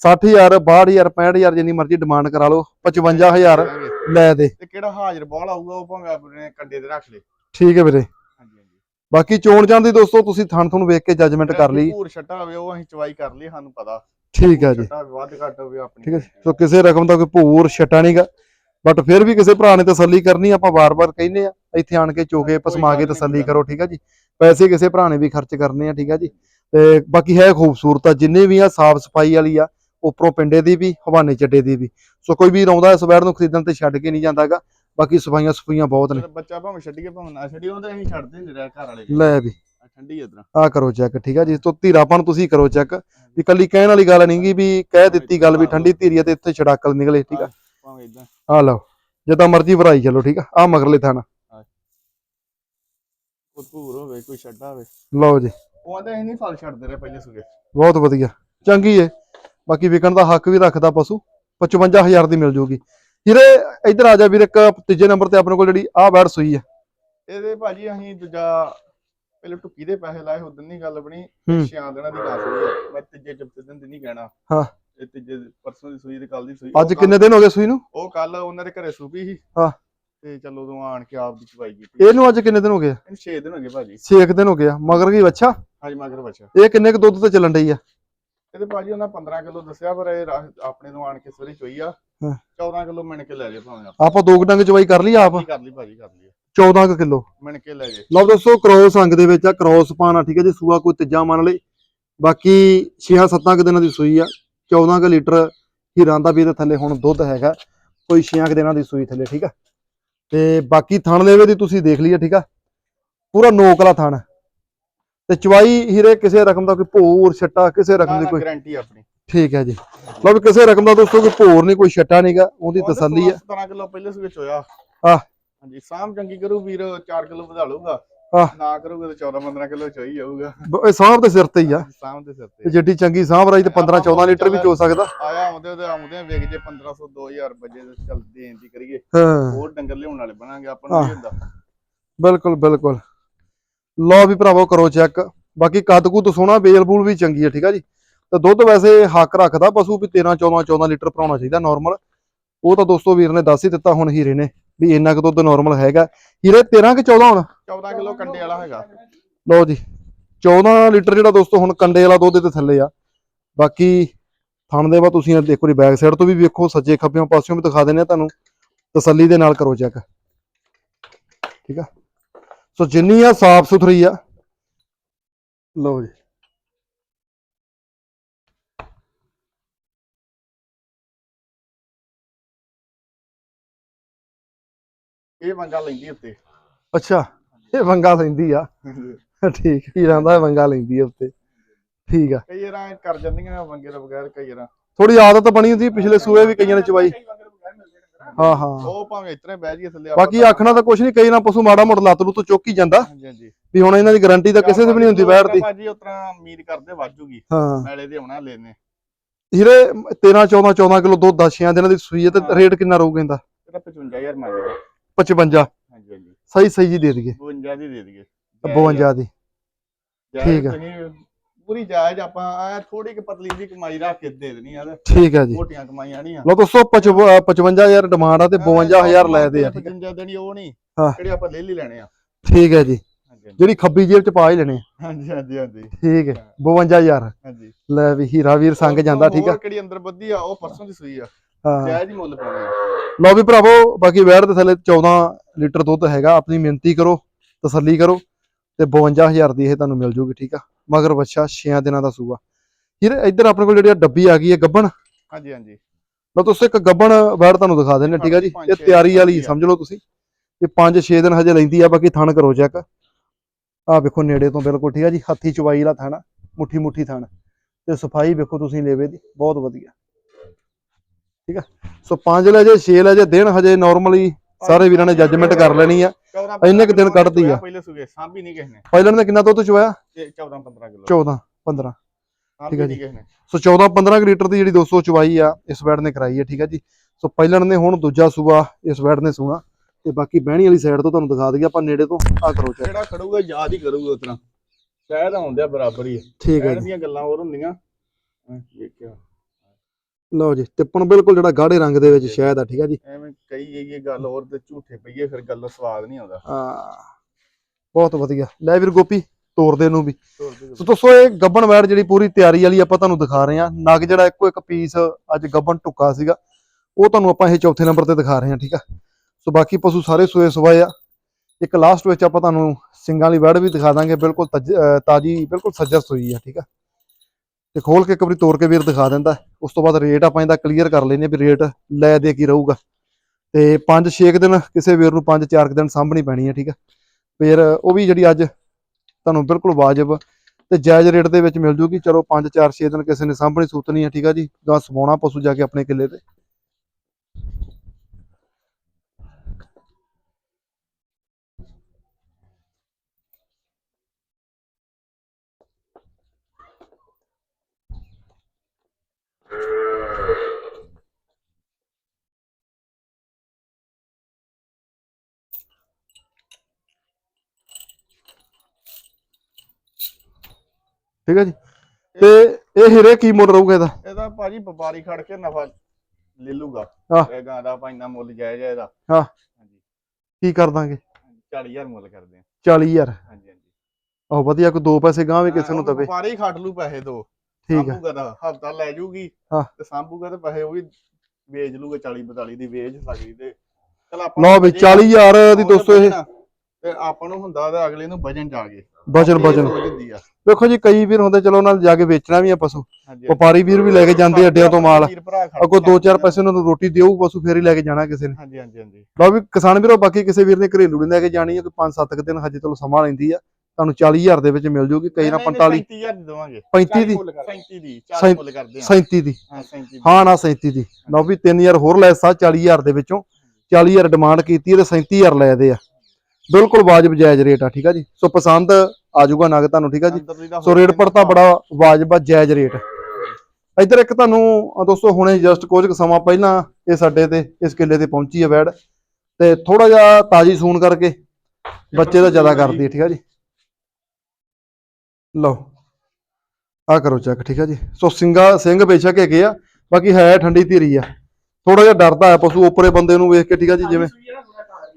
[SPEAKER 1] 60000 62000 65000 ਜਿੰਨੀ ਮਰਜ਼ੀ ਡਿਮਾਂਡ ਕਰਾ ਲਓ। 55000
[SPEAKER 2] ਕਰਾਂਗੇ।
[SPEAKER 1] ਲੈ ਦੇ।
[SPEAKER 2] ਤੇ ਕਿਹੜਾ ਹਾਜ਼ਰ ਬੋਲ ਆਊਗਾ ਉਹ ਭਾਵੇਂ ਆਪਣੇ ਕੰਡੇ ਤੇ ਰੱਖ ਲੇ।
[SPEAKER 1] ਠੀਕ ਹੈ ਵੀਰੇ।
[SPEAKER 2] ਹਾਂਜੀ ਹਾਂਜੀ।
[SPEAKER 1] ਬਾਕੀ ਚੋਣ ਜਾਣ ਦੀ ਦੋਸਤੋ ਤੁਸੀਂ ਥਣ ਤੁਹਾਨੂੰ ਵੇਖ ਕੇ ਜੱਜਮੈਂਟ ਕਰ ਲਈ।
[SPEAKER 2] ਭੂਰ ਛੱਟਾ ਹੋਵੇ ਉਹ ਅਸੀਂ ਚਵਾਈ ਕਰ ਲਈ ਸਾਨੂੰ ਪਤਾ।
[SPEAKER 1] ਠੀਕ ਆ ਜੀ।
[SPEAKER 2] ਛੱਟਾ ਵੱਧ ਘੱਟ ਹੋਵੇ ਆਪਣੀ।
[SPEAKER 1] ਠੀਕ ਹੈ ਸੋ ਕਿਸੇ ਰਕਮ ਦਾ ਕੋਈ ਭੂਰ ਛਟਾ ਨਹੀਂਗਾ ਬਟ ਫਿਰ ਵੀ ਕਿਸੇ ਭਰਾ ਨੇ ਤਸੱਲੀ ਕਰਨੀ ਆਪਾਂ ਵਾਰ-ਵਾਰ ਕਹਿੰਦੇ ਆ ਇੱਥੇ ਆਣ ਕੇ ਚੋਗੇ ਪਸਮਾ ਕੇ ਤਸੱਲੀ ਕਰੋ ਠੀਕ ਆ ਜੀ। ਪੈਸੇ ਕਿਸੇ ਭਰਾ ਨੇ ਵੀ ਖਰਚ ਕਰਨੇ ਆ ਠੀਕ ਆ ਜੀ। ਤੇ ਬਾਕੀ ਹੈ ਖੂਬਸੂਰਤ ਆ ਜਿੰਨੇ ਵੀ ਆ ਸਾਫ਼ ਸਫ਼ਾਈ ਵਾਲੀ ਆ ਉੱਪਰੋਂ ਪਿੰਡੇ ਦੀ ਵੀ ਹਵਾਨੇ ਚੱਡੇ ਦੀ ਵੀ। ਸੋ ਕੋਈ ਵੀ ਆਉਂਦਾ ਇਸ ਵੈਰ ਨੂੰ ਖਰੀਦਣ ਤੇ ਛੱਡ ਕੇ ਨਹੀਂ ਜਾਂਦਾਗਾ। ਬਾਕੀ ਸਫਾਈਆਂ ਸਫਾਈਆਂ ਬਹੁਤ ਨੇ।
[SPEAKER 2] ਬੱਚਾ ਭਾਵੇਂ ਛੱਡੀਏ ਭਾਵੇਂ ਨਾ ਛੱਡੀਏ ਉਹਦੇ ਅਸੀਂ ਛੱਡਦੇ ਨਹੀਂ ਰਿਹਾ ਘਰ ਵਾਲੇ
[SPEAKER 1] ਲੈ ਵੀ।
[SPEAKER 2] ਠੰਡੀ ਇਧਰ।
[SPEAKER 1] ਆ ਕਰੋ ਚੈੱਕ ਠੀਕ ਆ ਜੀ? ਤੋਂ ਧੀਰਾਪਨ ਤੁਸੀਂ ਕਰੋ ਚੈੱਕ। ਵੀ ਕੱਲੀ ਕਹਿਣ ਵਾਲੀ ਗੱਲ ਨਹੀਂਗੀ ਵੀ ਕਹਿ ਦਿੱਤੀ ਗੱਲ ਵੀ ਠੰਡੀ ਧੀਰੀ ਤੇ ਇੱਥੇ ਛੜਾਕਲ ਨਿਕਲੇ ਠੀਕ ਆ?
[SPEAKER 2] ਭਾਵੇਂ ਇਦਾਂ।
[SPEAKER 1] ਆ ਲਓ ਜਿੱਦਾਂ ਮਰਜ਼ੀ ਭਰਾਈ ਚਲੋ ਠੀਕ ਆ? ਆ ਮਗਰਲੇ ਥਾਣਾ।
[SPEAKER 2] ਕੋਈ ਭੂਰ ਹੋਵੇ ਕੋਈ ਛੱਡਾ ਹੋਵੇ।
[SPEAKER 1] ਲਓ ਜੀ।
[SPEAKER 2] ਉਹ ਆਂਦੇ ਅਸੀਂ ਨਹੀਂ ਫਲ ਛੱਡਦੇ ਰਹੇ ਪਹਿਲੇ ਸੁਗੇ
[SPEAKER 1] ਬਹੁਤ ਵਧੀਆ। ਚੰਗੀ ਏ। ਬਾਕੀ ਵਿਕਣ ਦਾ ਹੱਕ ਵੀ ਰੱਖਦਾ ਪਸ਼ੂ 55000 ਦੀ ਮਿਲ ਜੂਗੀ। ਵੀਰੇ ਇੱਧਰ ਆ ਜਾ ਵੀਰ ਇੱਕ ਤੀਜੇ ਨੰਬਰ ਤੇ ਆਪਣੇ ਕੋਲ ਜਿਹੜੀ ਆਹ ਬੈਡ ਸੂਈ ਆ।
[SPEAKER 2] ਇਹਦੇ ਭਾਜੀ ਅਸੀਂ ਦੂਜਾ ਪਹਿਲੇ ਟੁੱਕੀ ਦੇ ਪੈਸੇ ਲਾਏ ਉਦੋਂ ਨਹੀਂ ਗੱਲ ਬਣੀ
[SPEAKER 1] ਹੂੰ।
[SPEAKER 2] ਛਿਆਂ ਦਿਨਾਂ ਦੀ ਗੱਲ ਹੋਈ ਆ ਮੈਂ ਤੀਜੇ ਚੌਥੇ ਦਿਨ ਦੀ ਨਹੀਂ ਕਹਿਣਾ।
[SPEAKER 1] ਹਾਂ।
[SPEAKER 2] ਇਹ ਤੀਜੇ ਪਰਸੋਂ ਦੀ ਸੂਈ ਤੇ ਕੱਲ ਦੀ ਸੂਈ।
[SPEAKER 1] ਅੱਜ ਕਿੰਨੇ ਦਿਨ ਹੋ ਗਏ ਸੂਈ ਨੂੰ?
[SPEAKER 2] ਉਹ ਕੱਲ ਉਹਨਾਂ ਦੇ ਘਰੇ ਸੂਪੀ ਸੀ।
[SPEAKER 1] ਹਾਂ।
[SPEAKER 2] ਤੇ ਚਲੋ ਉਦੋਂ ਆਣ ਕੇ ਆਪ ਦੀ ਚਵਾਈ ਕੀਤੀ।
[SPEAKER 1] ਇਹਨੂੰ ਅੱਜ ਕਿੰਨੇ ਦਿਨ ਹੋ ਗਏ?
[SPEAKER 2] ਇਹਨੂੰ 6 ਦਿਨ ਹੋ ਗਏ ਭਾਜੀ।
[SPEAKER 1] 6 ਦਿਨ ਹੋ ਗਏ ਆ। ਮਗਰ ਕੀ ਬੱਚਾ
[SPEAKER 2] ਹਾਂਜੀ ਮਗਰ ਬੱਚਾ
[SPEAKER 1] ਇਹ ਕਿੰਨੇ ਕੁ ਦੁੱਧ ਤੇ ਚੱਲਣ ਡਈ ਆ?
[SPEAKER 2] ਇਹਦੇ ਭਾਜੀ ਉਹਨਾਂ 15 ਕਿਲੋ ਦੱਸਿਆ ਪਰ ਇਹ ਆਪਣੇ ਨੂੰ ਆਣ ਕੇ ਸਵੇਰੇ ਚੋਈ ਆ।
[SPEAKER 1] ਹਾਂ।
[SPEAKER 2] 14 ਕਿਲੋ ਮਿਣ ਕੇ ਲੈ ਜੇ ਭਾਵੇਂ ਆਪਾਂ।
[SPEAKER 1] ਆਪਾਂ ਦੋ ਕੁ ਡੰਗ ਚਵਾਈ ਕਰ ਲਈ ਆਪ?
[SPEAKER 2] ਕਰ ਲਈ ਭਾਜੀ ਕਰ ਲਈ।
[SPEAKER 1] 14 ਕੁ ਕਿਲੋ।
[SPEAKER 2] ਮਿਣ ਕੇ ਲੈ ਜੇ।
[SPEAKER 1] ਲਓ ਦੋਸਤੋ ਕ੍ਰੋਸ ਅੰਗ ਦੇ ਵਿੱਚ ਆ ਕ੍ਰੋਸ ਪਾਣਾ ਠੀਕ ਹੈ ਜੀ ਸੂਆ ਕੋਈ ਤੀਜਾ ਮੰਨ ਲਈ। ਬਾਕੀ 6-7 ਕੁ ਦਿਨਾਂ ਦੀ ਸੂਈ ਆ 14 ਕੁ ਲੀਟਰ ਹੀਰਾਂ ਦਾ ਵੀ ਇਹਦੇ ਥੱਲੇ ਹੁਣ ਦੁੱਧ ਹੈਗਾ ਕੋਈ 6 ਕੁ ਦਿਨਾਂ ਦੀ ਸੂਈ ਥੱਲੇ ਠੀਕ ਆ। ਤੇ ਬਾਕੀ ਥਣ ਲੇਵੇ ਦੀ ਤੁਸੀਂ ਦੇਖ ਲਈਏ ਠੀਕ ਆ। ਪੂਰਾ ਨੋਕ ਵਾਲਾ ਥਣ। ਤੇ ਚਵਾਈ ਹੀਰੇ ਕਿਸੇ ਰਕਮ ਦਾ ਕੋਈ ਭੋਰ ਛੱਟਾ ਕਿਸੇ ਰਕਮ ਦੀ ਕੋਈ
[SPEAKER 2] ਗਾਰੰਟੀ ਆਪਣੀ।
[SPEAKER 1] ਠੀਕ ਹੈ ਜੀ। ਲਓ ਵੀ ਕਿਸੇ ਰਕਮ ਦਾ ਦੋਸਤੋ ਕੋਈ ਭੋਰ ਨਹੀਂ ਕੋਈ ਛੱਟਾ ਨਹੀਂਗਾ ਉਹਦੀ ਤਸੱਲੀ ਆ।
[SPEAKER 2] 17 ਕਿਲੋ ਪਹਿਲੇ ਸਵੇਰੇ ਚੋਇਆ
[SPEAKER 1] ਆਹ।
[SPEAKER 2] ਹਾਂਜੀ ਸਾਮ ਚੰਗੀ ਕਰੂ ਵੀਰ 4 ਕਿਲੋ ਵਧਾ ਲਊਗਾ। ਨਾ ਕਰੂਗਾ ਤਾਂ 14 15 ਕਿਲੋ ਚੋਈ ਜਾਊਗਾ।
[SPEAKER 1] ਇਹ ਸਾਹਬ ਦੇ ਸਿਰ ਤੇ ਹੀ ਆ।
[SPEAKER 2] ਸਾਮ ਦੇ ਸਿਰ
[SPEAKER 1] ਤੇ ਜਿੱਡੀ ਚੰਗੀ ਸਾਹਬ ਰਾਈ ਤੇ 15 14 ਲੀਟਰ ਵੀ ਚੋ ਸਕਦਾ।
[SPEAKER 2] ਆਇਆ ਆਉਂਦੇ ਉਹਦੇ ਆਉਂਦੇ ਵਿਕ ਜੇ 1500 2000 ਵਜੇ ਚੱਲ ਦੇਣ ਦੀ ਕਰੀਏ।
[SPEAKER 1] ਹਾਂ।
[SPEAKER 2] ਹੋਰ ਡੰਗਰ ਲਿਆਉਣ ਵਾਲੇ ਬਣਾਂਗੇ ਆਪਾਂ ਨੂੰ ਹੁੰਦਾ
[SPEAKER 1] ਬਿਲਕੁਲ ਬਿਲਕੁਲ। ਲਓ ਵੀ ਭਰਾਵੋ ਕਰੋ ਚੈੱਕ ਬਾਕੀ ਕੱਦ ਕੁੱਦ ਸੋਹਣਾ ਬੇਲ ਬੂਲ ਵੀ ਚੰਗੀ ਹੈ ਠੀਕ ਆ ਜੀ? ਤੇ ਦੁੱਧ ਵੈਸੇ ਹੱਕ ਰੱਖਦਾ ਪਸ਼ੂ ਵੀ 13 14 14 ਲੀਟਰ ਭਰਾਉਣਾ ਚਾਹੀਦਾ ਨਾਰਮਲ ਉਹ ਤਾਂ ਦੋਸਤੋ ਵੀਰ ਨੇ ਦੱਸ ਹੀ ਦਿੱਤਾ ਹੁਣ ਹੀਰੇ ਨੇ ਵੀ ਇੰਨਾ ਕੁ ਦੁੱਧ ਨਾਰਮਲ ਹੈਗਾ। ਹੀਰੇ 13 ਕਿ 14 ਹੁਣ?
[SPEAKER 2] 14 ਕਿਲੋ ਕੰਡੇ ਵਾਲਾ ਹੈਗਾ।
[SPEAKER 1] ਲਓ ਜੀ 14 ਲੀਟਰ ਜਿਹੜਾ ਦੋਸਤੋ ਹੁਣ ਕੰਡੇ ਵਾਲਾ ਦੁੱਧ ਦੇ ਥੱਲੇ ਆ। ਬਾਕੀ ਥਣ ਦੇ ਵਾ ਤੁਸੀਂ ਇੱਕ ਵਾਰੀ ਬੈਕ ਸਾਈਡ ਤੋਂ ਵੀ ਵੇਖੋ ਸੱਜੇ ਖੱਬਿਓਂ ਪਾਸਿਓਂ ਵੀ ਦਿਖਾ ਦਿੰਦੇ ਆ ਤੁਹਾਨੂੰ। ਤਸੱਲੀ ਦੇ ਨਾਲ ਕਰੋ ਚੈੱਕ ਠੀਕ ਆ? ਸੋ ਜਿੰਨੀ ਆ ਸਾਫ਼ ਸੁਥਰੀ ਆ। ਲਓ ਜੀ।
[SPEAKER 2] ਇਹ ਵੰਗਾ ਲੈਂਦੀ ਉੱਤੇ।
[SPEAKER 1] ਅੱਛਾ ਇਹ ਵੰਗਾ ਲੈਂਦੀ ਆ। ਠੀਕ ਰਹਿੰਦਾ ਦਾ ਵੰਗਾ ਲੈਂਦੀ ਆ ਉੱਤੇ। ਠੀਕ ਆ।
[SPEAKER 2] ਕਈ ਵਾਰਾਂ ਕਰ ਜਾਂਦੀਆਂ ਵੰਗੇ ਤੋਂ ਬਗੈਰ ਕਈ ਵਾਰਾਂ।
[SPEAKER 1] ਥੋੜੀ ਆਦਤ ਬਣੀ ਹੁੰਦੀ ਪਿਛਲੇ ਸੂਏ ਵੀ ਕਈਆਂ ਨੇ ਚਵਾਈ। ਹਾਂ ਹਾਂ।
[SPEAKER 2] ਉਹ ਭਾਵੇਂ ਇਤਨੇ ਬਹਿ ਜੀ ਥੱਲੇ
[SPEAKER 1] ਬਾਕੀ ਆਖਣਾ ਤਾਂ ਕੁਛ ਨਹੀਂ ਕਈ ਨਾ ਪਸ਼ੂ ਮਾੜਾ ਮੋੜ ਲੱਤ ਨੂੰ ਤੋਂ ਚੁੱਕ ਹੀ ਜਾਂਦਾ।
[SPEAKER 2] ਹਾਂਜੀ ਹਾਂਜੀ।
[SPEAKER 1] ਵੀ ਹੁਣ ਇਹਨਾਂ ਦੀ ਗਾਰੰਟੀ ਤਾਂ ਕਿਸੇ ਦੀ ਵੀ ਨਹੀਂ ਹੁੰਦੀ ਬੈਠ ਦੀ
[SPEAKER 2] ਭਾਜੀ ਉਤਰਾ ਉਮੀਦ ਕਰਦੇ ਵਾਜੂਗੀ
[SPEAKER 1] ਹਾਂ।
[SPEAKER 2] ਮੈਲੇ ਦੇ ਆਉਣਾ ਲੈਨੇ
[SPEAKER 1] ਹੀਰੇ 13 14 14 ਕਿਲੋ ਦੁੱਧ 10 ਦਿਨਾਂ ਦੀ ਸੂਈ ਹੈ ਤੇ
[SPEAKER 2] ਹਾਂ।
[SPEAKER 1] ਰੇਟ ਕਿੰਨਾ ਰਹੂਗਾ ਇਹਦਾ?
[SPEAKER 2] ਇਹਦਾ 55000 ਮੰਗਦਾ
[SPEAKER 1] 55
[SPEAKER 2] ਹਾਂਜੀ ਹਾਂਜੀ।
[SPEAKER 1] ਸਹੀ ਸਹੀ ਜੀ ਦੇ ਦਈਏ।
[SPEAKER 2] 52 ਦੀ ਦੇ ਦਈਏ।
[SPEAKER 1] 52 ਦੀ। ਠੀਕ ਆ।
[SPEAKER 2] ਪੂਰੀ ਜਾਇਜ਼ ਆਪਾਂ ਆ ਥੋੜੀ ਕਿ ਪਤਲੀ ਦੀ ਕਮਾਈ ਰੱਖ ਕੇ ਦੇ ਦੇਣੀ ਆ ਤੇ
[SPEAKER 1] ਠੀਕ ਹੈ ਜੀ।
[SPEAKER 2] ਮੋਟੀਆਂ ਕਮਾਈਆਂ ਨਹੀਂ ਆ।
[SPEAKER 1] ਲਓ ਦੋਸਤੋ 55 55000 ਡਿਮਾਂਡ ਆ ਤੇ 52000 ਲੈ ਦੇ ਆ ਠੀਕ ਹੈ
[SPEAKER 2] 55 ਦੇਣੀ ਉਹ ਨਹੀਂ। ਜਿਹੜੇ ਆਪਾਂ ਲੈ ਲਈ ਲੈਣੇ ਆ।
[SPEAKER 1] ਠੀਕ ਹੈ ਜੀ। ਜਿਹੜੀ ਖੱਬੀ ਜੇਬ ਚ ਪਾ ਹੀ ਲੈਣੇ।
[SPEAKER 2] ਹਾਂਜੀ ਹਾਂਜੀ ਹਾਂਜੀ।
[SPEAKER 1] ਠੀਕ ਹੈ। 52000
[SPEAKER 2] ਹਾਂਜੀ।
[SPEAKER 1] ਲੈ ਵੀ ਹੀਰਾ ਵੀਰ ਸੰਗ ਜਾਂਦਾ ਠੀਕ ਆ।
[SPEAKER 2] ਕਿਹੜੀ ਅੰਦਰ ਬੱਦੀ ਆ ਉਹ ਪਰਸੋਂ ਦੀ ਸੂਈ ਆ। ਜਾਇਜ਼ ਮੁੱਲ ਪਾਉਣੇ
[SPEAKER 1] ਲਓ ਵੀ ਭਰਾਵੋ ਬਾਕੀ ਵੈੜ ਦੇ ਥੱਲੇ 14 ਲੀਟਰ ਦੁੱਧ ਹੈਗਾ ਆਪਣੀ ਮਿਹਨਤੀ ਕਰੋ ਤਸੱਲੀ ਕਰੋ ਤੇ 52000 ਦੀ ਇਹ ਤੁਹਾਨੂੰ ਮਿਲ ਜੂਗੀ ਠੀਕ ਆ। ਮਗਰ ਬੱਚਾ 6 ਦਿਨਾਂ ਦਾ ਸੂਆ। ਫਿਰ ਇੱਧਰ ਆਪਣੇ ਕੋਲ ਜਿਹੜੀ ਡੱਬੀ ਆ ਗਈ ਹੈ ਗੱਬਣ।
[SPEAKER 2] ਹਾਂਜੀ ਹਾਂਜੀ।
[SPEAKER 1] ਲਓ ਤੁਸੀਂ ਇੱਕ ਗੱਬਣ ਵੈੜ ਤੁਹਾਨੂੰ ਦਿਖਾ ਦਿੰਦੇ ਹਾਂ, ਠੀਕ ਆ ਜੀ? ਇਹ ਤਿਆਰੀ
[SPEAKER 2] ਦਿਨ
[SPEAKER 1] ਵਾਲੀ। ਸਮਝ ਲਓ ਤੁਸੀਂ। ਇਹ 5-6 ਦਿਨ ਹਜੇ ਲੈਂਦੀ ਆ ਬਾਕੀ ਥਣ ਕਰੋ ਚੈੱਕ। ਆ ਵੇਖੋ ਨੇੜੇ ਤੋਂ ਬਿਲਕੁਲ ਠੀਕ ਆ ਜੀ? ਹੱਥੀ ਚਵਾਈ ਵਾਲਾ ਥਣ ਮੁੱਠੀ ਮੁੱਠੀ ਥਣ। ਤੇ ਸਫ਼ਾਈ ਵੇਖੋ ਤੁਸੀਂ ਲੇਵੇ ਦੀ ਬਹੁਤ ਵਧੀਆ। ਠੀਕ ਆ? ਸੋ 5 ਲੈ ਜੇ 6 ਲੈ ਜੇ ਦਿਨ ਹਜੇ ਨਾਰਮਲੀ ਸਾਰੇ ਵੀਰਾਂ ਨੇ ਜੱਜਮੈਂਟ ਕਰ ਲੈਣੀ ਆ।
[SPEAKER 2] 14
[SPEAKER 1] ਇੰਨੇ ਕੁ ਦਿਨ ਕੱਢਦੀ ਆ।
[SPEAKER 2] ਪਹਿਲੇ ਸੂਏ ਸਾਂਭੀ ਨਹੀਂ ਕਿਸੇ ਨੇ।
[SPEAKER 1] ਪਹਿਲਾਂ ਨੇ ਕਿੰਨਾ ਦੁੱਧ ਚਵਾਇਆ
[SPEAKER 2] ਤੇ 14 15 ਕਿਲੋ।
[SPEAKER 1] 14 15
[SPEAKER 2] ਸਾਂਭੀ
[SPEAKER 1] ਠੀਕ
[SPEAKER 2] ਨਹੀਂ
[SPEAKER 1] ਜੀ। ਸੋ 14 15 ਲੀਟਰ ਦੀ ਜਿਹੜੀ 200 ਚਵਾਈ ਆ ਇਸ ਵੈੜ ਨੇ ਕਰਾਈ ਹੈ ਠੀਕ ਆ ਜੀ। ਸੋ ਪਹਿਲਣ ਨੇ ਹੁਣ ਦੂਜਾ ਸੂਆ ਇਸ ਵੈੜ ਨੇ ਸੂਣਾ। ਤੇ ਬਾਕੀ ਬਹਿਣੀ ਵਾਲੀ ਸਾਈਡ ਤੋਂ ਤੁਹਾਨੂੰ ਦਿਖਾ ਦਈਏ ਆਪਾਂ ਨੇੜੇ ਤੋਂ ਆ ਕਰੋ ਚੈੱਕ
[SPEAKER 2] ਜਿਹੜਾ ਖੜੂਗਾ ਯਾਦ ਹੀ ਕਰੂਗਾ ਉਤਨਾ ਸ਼ਾਇਦ ਆਉਂਦਿਆ ਬਰਾਬਰ ਹੀ
[SPEAKER 1] ਠੀਕ ਹੈ ਜੀ।
[SPEAKER 2] ਦੀਆਂ ਗੱਲਾਂ ਹੋਰ ਹੁੰਦੀਆਂ। ਹੈਂ, ਵੇਖਿਆ
[SPEAKER 1] ਲਓ ਜੀ ਤਿੱਪਣ ਬਿਲਕੁਲ ਜਿਹੜਾ ਗਾੜੇ ਰੰਗ ਦੇ ਵਿੱਚ ਸ਼ਾਇਦ ਆ ਠੀਕ ਆ ਜੀ।
[SPEAKER 2] ਐਵੇਂ ਕਈ ਇਹ ਗੱਲ ਹੋਰ ਤੇ ਝੂਠੇ ਪਈਏ ਫਿਰ ਗੱਲ ਦਾ ਸਵਾਦ ਨਹੀਂ ਆਉਂਦਾ।
[SPEAKER 1] ਆ ਬਹੁਤ ਵਧੀਆ। ਲੈ ਵੀਰ ਗੋਪੀ ਤੋਰਦੇ ਨੂੰ ਵੀ। ਸੋ ਦੋਸਤੋ ਇਹ ਗੱਬਣ ਵੈੜ ਜਿਹੜੀ ਪੂਰੀ ਤਿਆਰੀ ਵਾਲੀ ਆਪਾਂ ਤੁਹਾਨੂੰ ਦਿਖਾ ਰਹੇ ਹਾਂ। ਨਗ ਜਿਹੜਾ ਇੱਕੋ ਇੱਕ ਪੀਸ ਅੱਜ ਗੱਬਣ ਟੁੱਕਾ ਸੀਗਾ। ਉਹ ਤੁਹਾਨੂੰ ਆਪਾਂ ਇਹ ਚੌਥੇ ਨੰਬਰ ਤੇ ਦਿਖਾ ਰਹੇ ਹਾਂ ਠੀਕ ਆ। ਸੋ ਬਾਕੀ ਪਸ਼ੂ ਸਾਰੇ ਸੋਏ ਸਵਾਏ ਆ। ਇੱਕ ਲਾਸਟ ਵਿੱਚ ਆਪਾਂ ਤੁਹਾਨੂੰ ਸਿੰਗਾਂ ਵਾਲੀ ਵੈੜ ਵੀ ਦਿਖਾ ਦਾਂਗੇ। ਬਿਲਕੁਲ ਤਾਜੀ ਬਿਲਕੁਲ ਸੱਜਰ ਸੋਈ ਆ ਠੀਕ ਆ। ਤੇ ਖੋਲ ਕੇ ਇੱਕ ਵਾਰੀ ਤੋੜ ਕੇ ਵੀਰ ਦਿਖਾ ਦਿੰਦਾ। ਉਸ ਤੋਂ ਬਾਅਦ ਰੇਟ ਆਪਾਂ ਇਹਦਾ ਕਲੀਅਰ ਕਰ ਲੈਨੇ ਵੀ ਰੇਟ ਲੈ ਦੇ ਕੀ ਰਹੂਗਾ। ਤੇ 5-6 ਦਿਨ ਕਿਸੇ ਵੀਰ ਨੂੰ 5-4 ਦਿਨ ਸਾਂਭਣੀ ਪੈਣੀ ਹੈ ਠੀਕ ਹੈ ਫਿਰ ਉਹ ਵੀ ਜਿਹੜੀ ਅੱਜ ਤੁਹਾਨੂੰ ਬਿਲਕੁਲ ਵਾਜਬ ਤੇ ਜਾਇਜ਼ ਰੇਟ ਦੇ ਵਿੱਚ ਮਿਲ ਜੂਗੀ। ਚਲੋ 5 4 6 ਦਿਨ ਕਿਸੇ ਨੇ ਸਾਂਭਣੀ ਸੂਤਣੀ ਹੈ ਠੀਕ ਹੈ ਜੀ। ਗਾਂ ਸਵਾਉਣਾ ਪਸ਼ੂ ਜਾ ਕੇ ਆਪਣੇ ਕਿੱਲੇ ਤੇ। ਠੀਕ ਆ ਜੀ। ਤੇ ਇਹ ਹੀਰੇ ਕੀ ਮੁੱਲ ਰਹੂਗਾ ਇਹਦਾ?
[SPEAKER 2] ਇਹਦਾ ਭਾਜੀ ਵਪਾਰੀ ਖੜ ਕੇ ਨਫਾ ਲੈ ਲੂਗਾ।
[SPEAKER 1] ਹਾਂ।
[SPEAKER 2] ਇਹ ਗਾਂ ਦਾ ਆਪਾਂ ਇੰਨਾ ਮੁੱਲ ਜਾਇਜ਼ ਹੈ ਇਹਦਾ।
[SPEAKER 1] ਹਾਂ।
[SPEAKER 2] ਹਾਂਜੀ।
[SPEAKER 1] ਕੀ ਕਰ ਦਾਂਗੇ?
[SPEAKER 2] 40000 ਮੁੱਲ ਕਰਦੇ ਆ
[SPEAKER 1] 40000
[SPEAKER 2] ਹਾਂਜੀ ਹਾਂਜੀ।
[SPEAKER 1] ਉਹ ਵਧੀਆ ਕੋਈ ਦੋ ਪੈਸੇ ਗਾਂ ਵੀ ਕਿਸੇ ਨੂੰ
[SPEAKER 2] ਹਾਂ,
[SPEAKER 1] ਦਵੇ।
[SPEAKER 2] ਵਪਾਰੀ ਖੱਟ ਲੂ ਪੈਸੇ ਦੋ।
[SPEAKER 1] ਠੀਕ ਆ।
[SPEAKER 2] ਸਾਂਭੂਗਾ ਦਾ ਹਫਤਾ ਲੈ ਜੂਗੀ
[SPEAKER 1] ਹਾਂ।
[SPEAKER 2] ਤੇ ਸਾਂਭੂਗਾ ਤੇ ਪੈਸੇ ਉਹ ਵੀ ਵੇਚ ਲੂਗਾ 40 42 ਦੀ ਵੇਚ ਸਕਦੀ ਤੇ ਚਲ ਆਪਾਂ
[SPEAKER 1] ਲਓ
[SPEAKER 2] ਨੂੰ
[SPEAKER 1] ਵੀ
[SPEAKER 2] ਵਜੇ-
[SPEAKER 1] 40000 ਦੀ ਦੋਸਤੋ ਇਹ।
[SPEAKER 2] ਆ, ਤੇ ਆਪਾਂ ਨੂੰ ਹੁੰਦਾ ਤੇ ਅਗਲੇ ਨੂੰ ਵਜਨ ਜਾ ਗਏ।
[SPEAKER 1] ਵਜਨ ਵਜਨ।
[SPEAKER 2] ਆ।
[SPEAKER 1] ਵੇਖੋ ਜੀ ਕਈ ਵੀਰ ਹੁੰਦੇ ਚਲੋ ਉਹਨਾਂ ਨੇ ਜਾ ਕੇ ਵੇਚਣਾ ਵੀ ਆ ਪਸ਼ੂ। ਵਪਾਰੀ ਵੀਰ ਵੀ ਲੈ ਕੇ ਜਾਂਦੇ ਅੱਡਿਆਂ ਤੋਂ ਮਾਲ। ਅੱਗੋਂ ਦੋ ਚਾਰ ਪੈਸੇ ਉਹਨਾਂ ਨੂੰ ਰੋਟੀ ਦਿਓ ਪਸ਼ੂ ਫੇਰ ਹੀ ਲੈ ਕੇ ਜਾਣਾ ਕਿਸੇ ਨੇ।
[SPEAKER 2] ਹਾਂਜੀ ਹਾਂਜੀ ਹਾਂਜੀ।
[SPEAKER 1] ਲਓ ਵੀ ਕਿਸਾਨ ਵੀਰੋ ਬਾਕੀ ਕਿਸੇ ਵੀਰ ਨੇ ਘਰੇਲੂ ਨਹੀਂ ਲੈ ਕੇ ਜਾਣੀ ਹੈ ਕਿ 5-7 ਦਿਨ ਹਜੇ ਚਲੋ ਸਮਾਂ ਲੈਂਦੀ ਆ। ਤੁਹਾਨੂੰ 40000 ਦੇ ਵਿੱਚ ਮਿਲ ਜੂਗੀ ਕਈ ਨਾ 45
[SPEAKER 2] 35000 ਦੀ ਦਵਾਂਗੇ।
[SPEAKER 1] 35 ਦੀ।
[SPEAKER 2] 37 ਦੀ 40
[SPEAKER 1] ਸੈਂ-
[SPEAKER 2] ਮੁੱਲ ਕਰਦੇ ਆ
[SPEAKER 1] 37 ਦੀ।
[SPEAKER 2] ਹਾਂ 37 ਦੀ।
[SPEAKER 1] ਹਾਂ ਨਾ 37 ਦੀ। ਲਓ ਵੀ 3000 ਹੋਰ ਲੈ ਸਾ 40000 ਦੇ ਵਿੱਚੋਂ। 40000 ਡਿਮਾਂਡ ਕੀਤੀ ਹੈ ਤੇ 37000 ਲੈ ਦੇ ਆ। ਬਿਲਕੁਲ ਵਾਜਬ ਜਾਇਜ਼ ਰੇਟ ਆ ਠੀਕ ਆ ਜੀ? ਸੋ ਪਸੰਦ ਆ ਜਾਊਗਾ ਨਗ ਤੁਹਾਨੂੰ ਠੀਕ ਆ ਜੀ? ਸੋ ਰੇਟ ਪੜਤਾ ਬੜਾ ਵਾਜਬ ਆ ਜਾਇਜ਼ ਰੇਟ ਇੱਧਰ ਇੱਕ ਤੁਹਾਨੂੰ ਦੋਸਤੋ ਹੁਣੇ ਜਸਟ ਕੁਝ ਕੁ ਸਮਾਂ ਪਹਿਲਾਂ ਇਹ ਸਾਡੇ ਤੇ ਇਸ ਕਿੱਲੇ ਤੇ ਪਹੁੰਚੀ ਹੈ ਵੈੜ ਤੇ ਥੋੜਾ ਜਿਹਾ ਤਾਜੀ ਸੂਣ ਕਰਕੇ ਬੱਚੇ ਦਾ ਜ਼ਿਆਦਾ ਕਰਦੀ ਠੀਕ ਆ ਜੀ? ਲਓ ਆ ਕਰੋ ਚੈੱਕ ਠੀਕ ਆ ਜੀ? ਸੋ ਸਿੰਗਾ ਸਿੰਘ ਬੇਸ਼ੱਕ ਹੈਗੇ ਆ ਬਾਕੀ ਹੈ ਠੰਡੀ ਧੀਰੀ ਆ। ਥੋੜਾ ਜਿਹਾ ਡਰਦਾ ਹੈ ਪਸ਼ੂ ਉੱਪਰੇ ਬੰਦੇ ਨੂੰ ਵੇਖ ਕੇ ਠੀਕ ਆ ਜੀ ਜਿਵੇਂ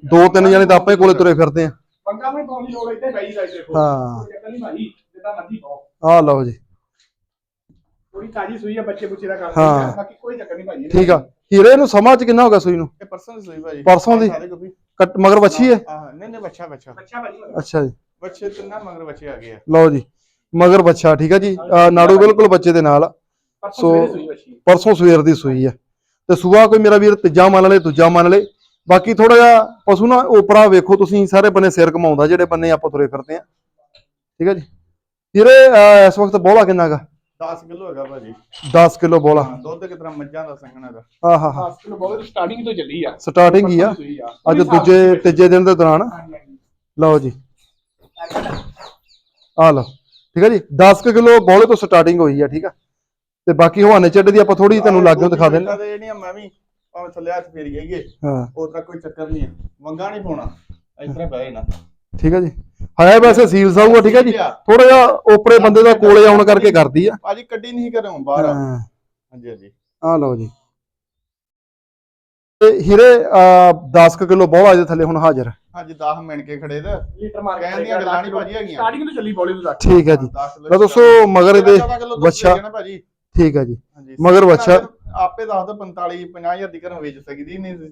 [SPEAKER 1] ਦੋ ਤਿੰਨ ਜਣੇ ਤਾਂ ਆਪੇ ਕੋਲੇ ਤੁਰੇ ਫਿਰਦੇ ਆ।
[SPEAKER 3] ਪੰਗਾ ਵੀ ਪਾਉਣ ਦੀ ਲੋੜ ਇੱਥੇ ਪਈ ਸਾਈਡ ਦੇਖੋ
[SPEAKER 1] ਹਾਂ।
[SPEAKER 3] ਕੋਈ ਚੱਕਰ ਨਹੀਂ ਭਾਈ ਜਿੱਦਾਂ ਮਰਜ਼ੀ ਪਾਓ।
[SPEAKER 1] ਆ ਲਓ ਜੀ।
[SPEAKER 3] ਥੋੜੀ ਤਾਜੀ ਸੂਈ ਆ ਬੱਚੇ ਬੁੱਚੇ ਦਾ ਕਰ
[SPEAKER 1] ਹਾਂ।
[SPEAKER 3] ਆ, ਬਾਕੀ ਕੋਈ ਚੱਕਰ ਨਹੀਂ ਭਾਈ
[SPEAKER 1] ਠੀਕ ਆ। ਹੀਰੇ ਨੂੰ ਸਮਾਂ ਚ ਕਿੰਨਾ ਹੋ ਗਿਆ ਸੂਈ ਨੂੰ?
[SPEAKER 2] ਇਹ ਪਰਸੋਂ ਦੀ ਸੂਈ ਭਾਜੀ।
[SPEAKER 1] ਪਰਸੋਂ ਦੀ?
[SPEAKER 2] ਸਾਰੇ ਕੋਈ
[SPEAKER 1] ਕੱਟ ਮਗਰ ਵੱਛੀ ਹੈ?
[SPEAKER 2] ਆਹ ਨਹੀਂ ਨਹੀਂ ਬੱਚਾ ਬੱਚਾ
[SPEAKER 3] ਬੱਚਾ ਭਾਜੀ।
[SPEAKER 1] ਅੱਛਾ ਜੀ।
[SPEAKER 2] ਬੱਚੇ ਤਿੰਨਾਂ ਮਗਰ ਬੱਚੇ ਆ ਗਏ ਆ।
[SPEAKER 1] ਲਓ ਜੀ। ਮਗਰ ਬੱਚਾ ਠੀਕ ਆ ਜੀ? ਨਾੜੂ ਬਿਲਕੁਲ ਬੱਚੇ ਦੇ ਨਾਲ ਸੋ- ਪਰਸੋਂ ਸਵੇਰ ਦੀ ਸੂਈ ਆ। ਤੇ ਸੂਆ ਕੋਈ ਮੇਰਾ ਵੀਰ ਤੀਜਾ ਮੰਨ ਲਏ ਦੂਜਾ ਮੰਨ ਲਏ ਬਾਕੀ ਥੋੜਾ ਜਿਹਾ ਪਸ਼ੂ ਨਾ ਉਪਰਾ ਵੇਖੋ ਤੁਸੀਂ ਸਾਰੇ ਬੰਨੇ ਸਿਰ ਘਮਾਉਂਦਾ ਜਿਹੜੇ ਬੰਨੇ ਆਪਾਂ ਤੁਰੇ ਫਿਰਦੇ ਆ। ਠੀਕ ਹੈ ਜੀ? ਵੀਰੇ ਇਸ ਵਕਤ ਬੋਲਾ ਕਿੰਨਾ ਗਾ
[SPEAKER 2] 10 ਕਿਲੋ ਹੈਗਾ ਭਾਜੀ।
[SPEAKER 1] 10 ਕਿਲੋ ਬੋਲਾ
[SPEAKER 2] ਹਾਂ, ਦੁੱਧ ਕਿਤਨਾ ਮੱਝਾਂ ਦਾ ਸੰਘਣਾ ਦਾ
[SPEAKER 1] ਆਹਾ ਹਾ
[SPEAKER 3] 10 ਕਿਲੋ ਬਹੁਤ ਸਟਾਰਟਿੰਗ ਤੋਂ ਚੱਲੀ ਆ।
[SPEAKER 1] ਸਟਾਰਟਿੰਗ ਹੀ ਆ। ਅੱਜ ਦੂਜੇ ਤੀਜੇ ਦਿਨ ਦੇ ਦੌਰਾਨ। ਲਓ ਜੀ। ਆ ਲਓ। ਠੀਕ ਹੈ ਜੀ? 10 ਕਿਲੋ ਬੋਲੇ ਤੋਂ ਸਟਾਰਟਿੰਗ ਹੋਈ ਆ ਠੀਕ ਆ? ਤੇ ਬਾਕੀ ਹਵਾਨੇ ਚੱਡੇ ਦੀ ਆਪਾਂ ਥੋੜੀ ਤੁਹਾਨੂੰ ਲਾਗੇ ਦਿਖਾ ਦਿੰਦੇ
[SPEAKER 2] ਤੇ ਜਿਹੜੀਆਂ ਮੈਂ ਵੀ ਭਾਵੇਂ ਥੱਲੇ ਹੱਥ ਫੇਰ ਗਈਏ
[SPEAKER 1] ਹਾਂ।
[SPEAKER 2] ਉਹ ਤਾਂ ਕੋਈ ਚੱਕਰ ਨਹੀਂ ਹੈ ਵੰਗਾ ਨਹੀਂ ਪਾਉਣਾ। ਇਸ ਤਰ੍ਹਾਂ ਬਹਿ ਜਾਣਾ।
[SPEAKER 1] ਠੀਕ ਹੈ ਜੀ? ਹੈ ਵੈਸੇ ਸੀਲ ਸਾਊਗਾ ਠੀਕ ਹੈ ਜੀ? ਥੋੜਾ ਜਿਹਾ ਓਪਰੇ ਬੰਦੇ ਦਾ ਕੋਲੇ ਆਉਣ ਕਰਕੇ ਕਰਦੀ ਆ।
[SPEAKER 2] ਭਾਜੀ ਕੱਢੀ ਨਹੀਂ ਘਰੋਂ ਬਾਹਰ।
[SPEAKER 1] ਹਾਂ।
[SPEAKER 2] ਹਾਂਜੀ ਹਾਂਜੀ।
[SPEAKER 1] ਆ ਲਓ ਜੀ। ਤੇ ਹੀਰੇ 10 ਕਿਲੋ ਬੋਲਾ ਦੇ ਥੱਲੇ ਹੁਣ ਹਾਜ਼ਰ।
[SPEAKER 2] ਹਾਂਜੀ 10 ਮਿੰਟ ਕੇ ਖੜੇ ਤੇ।
[SPEAKER 3] ਲੀਟਰ ਮਾਰ
[SPEAKER 2] ਕਹਿਣ ਦੀਆਂ ਗੱਲਾਂ ਨਹੀਂ ਭਾਜੀ ਹੈਗੀਆਂ।
[SPEAKER 3] ਸਟਾਰਟਿੰਗ ਤੋਂ ਚੱਲੀ ਬੋਲੀ ਤੋਂ ਤੱਕ
[SPEAKER 1] ਠੀਕ ਹੈ ਜੀ।
[SPEAKER 2] 10 ਕਿਲੋ
[SPEAKER 1] ਲਓ ਦੋਸਤੋ ਮਗਰ ਇਹਦੇ
[SPEAKER 2] ਭਾਜੀ।
[SPEAKER 1] ਠੀਕ ਹੈ ਜੀ। ਮਗਰ ਵੱਛਾ
[SPEAKER 2] ਆਪੇ ਦੱਸ ਦੋ 45 50000 ਦੀ ਘਰੋਂ ਵੇਚ ਸਕਦੀ ਨਹੀਂ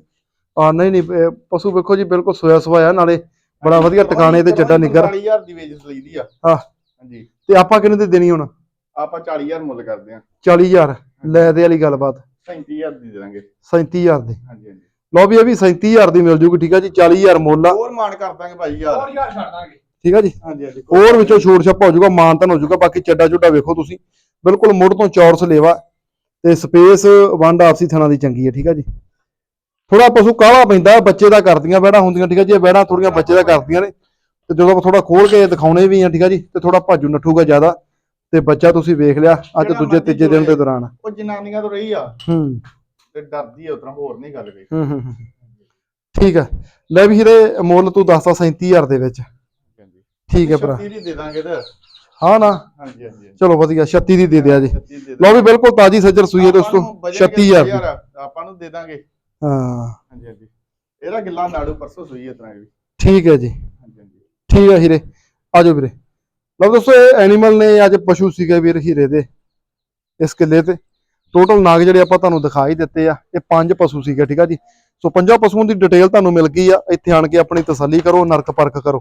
[SPEAKER 1] ਆ ਨਹੀਂ ਨਹੀਂ ਪਸ਼ੂ ਵੇਖੋ ਜੀ ਬਿਲਕੁਲ ਸੋਇਆ ਸਵਾਇਆ ਨਾਲੇ ਬੜਾ ਵਧੀਆ ਟਿਕਾਣੇ ਤੇ ਚੱਡਾ ਨਿੱਗਰ
[SPEAKER 2] 40000 ਦੀ ਵੇਚ ਲਈਦੀ ਆ।
[SPEAKER 1] ਹਾਂ।
[SPEAKER 2] ਹਾਂਜੀ।
[SPEAKER 1] ਤੇ ਆਪਾਂ ਕਿੰਨੇ ਦੀ ਦੇਣੀ ਹੁਣ?
[SPEAKER 2] ਆਪਾਂ 40000 ਮੁੱਲ ਕਰਦੇ ਆ।
[SPEAKER 1] 40000 ਲੈ ਦੇ ਵਾਲੀ ਗੱਲਬਾਤ।
[SPEAKER 2] 37000 ਦੀ ਦੇ ਦਾਂਗੇ।
[SPEAKER 1] 37000 ਦੀ।
[SPEAKER 2] ਹਾਂਜੀ ਹਾਂਜੀ।
[SPEAKER 1] ਲਓ ਵੀ ਇਹ ਵੀ 37000 ਦੀ ਮਿਲ ਜੂਗੀ ਠੀਕ ਹੈ ਜੀ 40000 ਮੁੱਲ ਆ।
[SPEAKER 2] ਹੋਰ ਮਾਨ ਕਰ ਦਾਂਗੇ ਭਾਜੀ ਯਾਰ।
[SPEAKER 3] ਹੋਰ ਯਾਰ ਛੱਡ ਦਾਂਗੇ।
[SPEAKER 1] ਠੀਕ ਹੈ ਜੀ?
[SPEAKER 2] ਹਾਂਜੀ ਹਾਂਜੀ
[SPEAKER 1] ਹੋਰ ਵਿੱਚੋਂ ਛੋੜ ਛੱਪਾ ਹੋ ਜਾਊਗਾ ਮਾਨਤਨ ਹੋ ਜਾਊਗਾ ਬਾਕੀ ਚੱਡਾ ਚੁੱਡਾ ਵੇਖੋ ਤੁਸੀਂ। ਬਿਲਕੁਲ ਮੁੱਢ ਤੋਂ ਚੌਰਸ ਲੇਵਾ ਤੇ ਸਪੇਸ ਵੰਡ ਆਪਸੀ ਥਣਾ ਦੀ ਚੰਗੀ ਹੈ ਠੀਕ ਹੈ ਜੀ? ਥੋੜਾ ਪਸ਼ੂ ਕਾਲਾ ਪੈਂਦਾ ਬੱਚੇ ਦਾ ਕਰਦੀਆਂ ਬੈੜਾ ਹੁੰਦੀਆਂ ਠੀਕ ਹੈ ਜੀ? ਇਹ ਬੈੜਾ ਥੋੜੀਆਂ ਬੱਚੇ ਦਾ ਕਰਦੀਆਂ ਨੇ। ਤੇ ਜਦੋਂ ਆਪਾਂ ਥੋੜਾ ਖੋਲ ਕੇ ਦਿਖਾਉਣੇ ਵੀ ਆ ਠੀਕ ਹੈ ਜੀ? ਤੇ ਥੋੜਾ ਭਾਜੂ ਨੱਠੂਗਾ ਜ਼ਿਆਦਾ। ਤੇ ਬੱਚਾ ਤੁਸੀਂ ਵੇਖ ਲਿਆ ਅੱਜ ਦੂਜੇ ਤੀਜੇ ਦਿਨ ਦੇ। ਦੌਰਾਨ।
[SPEAKER 2] ਉਹ ਜਨਾਨੀਆਂ ਤੋਂ ਰਹੀ ਆ।
[SPEAKER 1] ਹੂੰ।
[SPEAKER 2] ਤੇ ਡਰਦੀ ਆ ਉਤਰਾ ਹੋਰ ਨਹੀਂ ਗੱਲ ਕੋਈ।
[SPEAKER 1] ਹੂੰ ਹੂੰ ਹੂੰ। ਠੀਕ ਹੈ ਲੈ ਵੀ ਹੀਰੇ ਮੁੱਲ ਤੂੰ ਦੱਸਦਾ 37000 ਦੇ ਵਿੱਚ।
[SPEAKER 2] ਹਾਂਜੀ।
[SPEAKER 1] ਠੀਕ ਹੈ ਭਰਾ।
[SPEAKER 2] 36 ਦੀ ਦੇ ਦਾਂਗੇ ਤੇ।
[SPEAKER 1] ਹਾਂ ਨਾ?
[SPEAKER 2] ਹਾਂਜੀ ਹਾਂਜੀ।
[SPEAKER 1] ਚਲੋ ਵਧੀਆ 36 ਦੀ ਦੇ ਦਿਆ ਜੀ।
[SPEAKER 2] 36 ਦੇ
[SPEAKER 1] ਲਓ ਵੀ ਬਿਲਕੁਲ ਤਾਜੀ ਸੱਜਰ ਸੂਈ ਹੈ ਦੋਸਤੋ 36000 ਦੀ।
[SPEAKER 2] ਆਪਾਂ ਨੂੰ ਦੇ ਦਾਂਗੇ।
[SPEAKER 1] ਹਾਂ।
[SPEAKER 2] ਹਾਂਜੀ ਹਾਂਜੀ। ਇਹਦਾ ਗਿੱਲਾ ਨਾੜੂ ਪਰਸੋਂ ਸੂਈ ਤਰ੍ਹਾਂ ਵੀ।
[SPEAKER 1] ਠੀਕ ਹੈ ਜੀ।
[SPEAKER 2] ਹਾਂਜੀ ਹਾਂਜੀ।
[SPEAKER 1] ਠੀਕ ਹੈ ਹੀਰੇ ਆਜੋ ਵੀਰੇ। ਲਓ ਦੋਸਤੋ ਇਹ ਐਨੀਮਲ ਨੇ ਅੱਜ ਪਸ਼ੂ ਸੀਗੇ ਵੀਰ ਹੀਰੇ ਦੇ ਇਸ ਕਿੱਲੇ ਤੇ। ਟੋਟਲ ਨਾਗ ਜਿਹੜੇ ਆਪਾਂ ਤੁਹਾਨੂੰ ਦਿਖਾਈ ਦਿੱਤੇ ਆ ਇਹ ਪੰਜ ਪਸ਼ੂ ਸੀਗੇ ਠੀਕ ਆ ਜੀ? ਸੋ ਪੰਜਾਂ ਪਸ਼ੂਆਂ ਦੀ ਡਿਟੇਲ ਤੁਹਾਨੂੰ ਮਿਲ ਗਈ ਆ ਇੱਥੇ ਆਣ ਕੇ ਆਪਣੀ ਤਸੱਲੀ ਕਰੋ ਨਰਕ ਪਰਖ ਕਰੋ।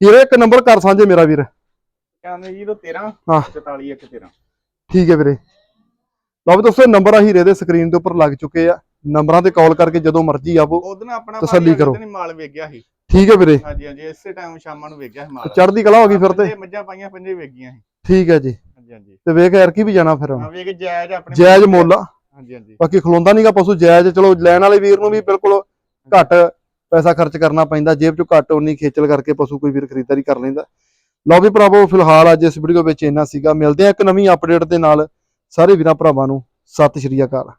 [SPEAKER 1] ਹੀਰੇ ਇੱਕ ਨੰਬਰ ਕਰ ਸਾਂਝੇ ਮੇਰਾ ਵੀਰ।
[SPEAKER 2] ਕਹਿੰਦੇ ਜੀ ਤੋਂ 13
[SPEAKER 1] ਹਾਂ।
[SPEAKER 2] 44 ਇੱਕ 13
[SPEAKER 1] ਠੀਕ ਹੈ ਵੀਰੇ। ਲਓ ਵੀ ਦੋਸਤੋ ਨੰਬਰ ਆ ਹੀਰੇ ਦੇ ਸਕਰੀਨ ਦੇ ਉੱਪਰ ਲੱਗ ਚੁੱਕੇ ਆ। ਨੰਬਰਾਂ ਤੇ ਕਾਲ ਕਰਕੇ ਜਦੋਂ ਮਰਜ਼ੀ ਆਵੋ
[SPEAKER 2] ਆਪਣਾ
[SPEAKER 1] ਤਸੱਲੀ ਕਰੋ।
[SPEAKER 2] ਮਾਲ ਗਿਆ ਸੀ।
[SPEAKER 1] ਠੀਕ ਹੈ ਵੀਰੇ।
[SPEAKER 2] ਹਾਂਜੀ ਹਾਂਜੀ ਇਸੇ ਟਾਈਮ ਸ਼ਾਮਾਂ ਨੂੰ ਵੇਚ ਗਿਆ ਸੀ ਮਾਲ।
[SPEAKER 1] ਚੜ੍ਹਦੀ ਕਲਾ ਹੋ ਗਈ ਫਿਰ ਤੇ।
[SPEAKER 2] ਮੱਝਾਂ ਪਾਈਆਂ ਪੰਜੇ ਗਈਆਂ ਸੀ।
[SPEAKER 1] ਠੀਕ ਹੈ ਜੀ।
[SPEAKER 2] ਹਾਂਜੀ ਹਾਂਜੀ।
[SPEAKER 1] ਤੇ ਵੇਖ ਯਾਰ ਕੀ ਵੀ ਜਾਣਾ ਫਿਰ। ਹੁਣ
[SPEAKER 2] ਹਾਂ ਵੇਖ ਜਾਇਜ਼ ਆਪਣੇ
[SPEAKER 1] ਜਾਇਜ਼ ਮੁੱਲ ਆ।
[SPEAKER 2] ਹਾਂਜੀ ਹਾਂਜੀ।
[SPEAKER 1] ਬਾਕੀ ਖਲੋਂਦਾ ਨਹੀਂਗਾ ਪਸ਼ੂ ਜਾਇਜ਼ ਚਲੋ ਲੈਣ ਵਾਲੇ ਵੀਰ ਨੂੰ ਵੀ ਬਿਲਕੁਲ ਘੱਟ ਪੈਸਾ ਖਰਚ ਕਰਨਾ ਪੈਂਦਾ ਜੇਬ ਚੋਂ ਘੱਟ ਉਨੀ ਖੇਚਲ ਕਰਕੇ ਪਸ਼ੂ ਕੋਈ ਵੀਰ ਖਰੀਦਦਾਰੀ ਕਰ ਲੈਂਦਾ। ਲਓ ਵੀ ਭਰਾਵੋ ਫਿਲਹਾਲ ਅੱਜ ਇਸ ਵੀਡੀਓ ਵਿੱਚ ਇੰਨਾ ਸੀਗਾ। ਮਿਲਦੇ ਆ ਇੱਕ ਨਵੀਂ ਅਪਡੇਟ ਦੇ ਨਾਲ। ਸਾਰੇ ਵੀਰਾਂ ਭਰਾਵਾਂ ਨੂੰ ਸਤਿ ਸ਼੍ਰੀ ਅਕਾਲ।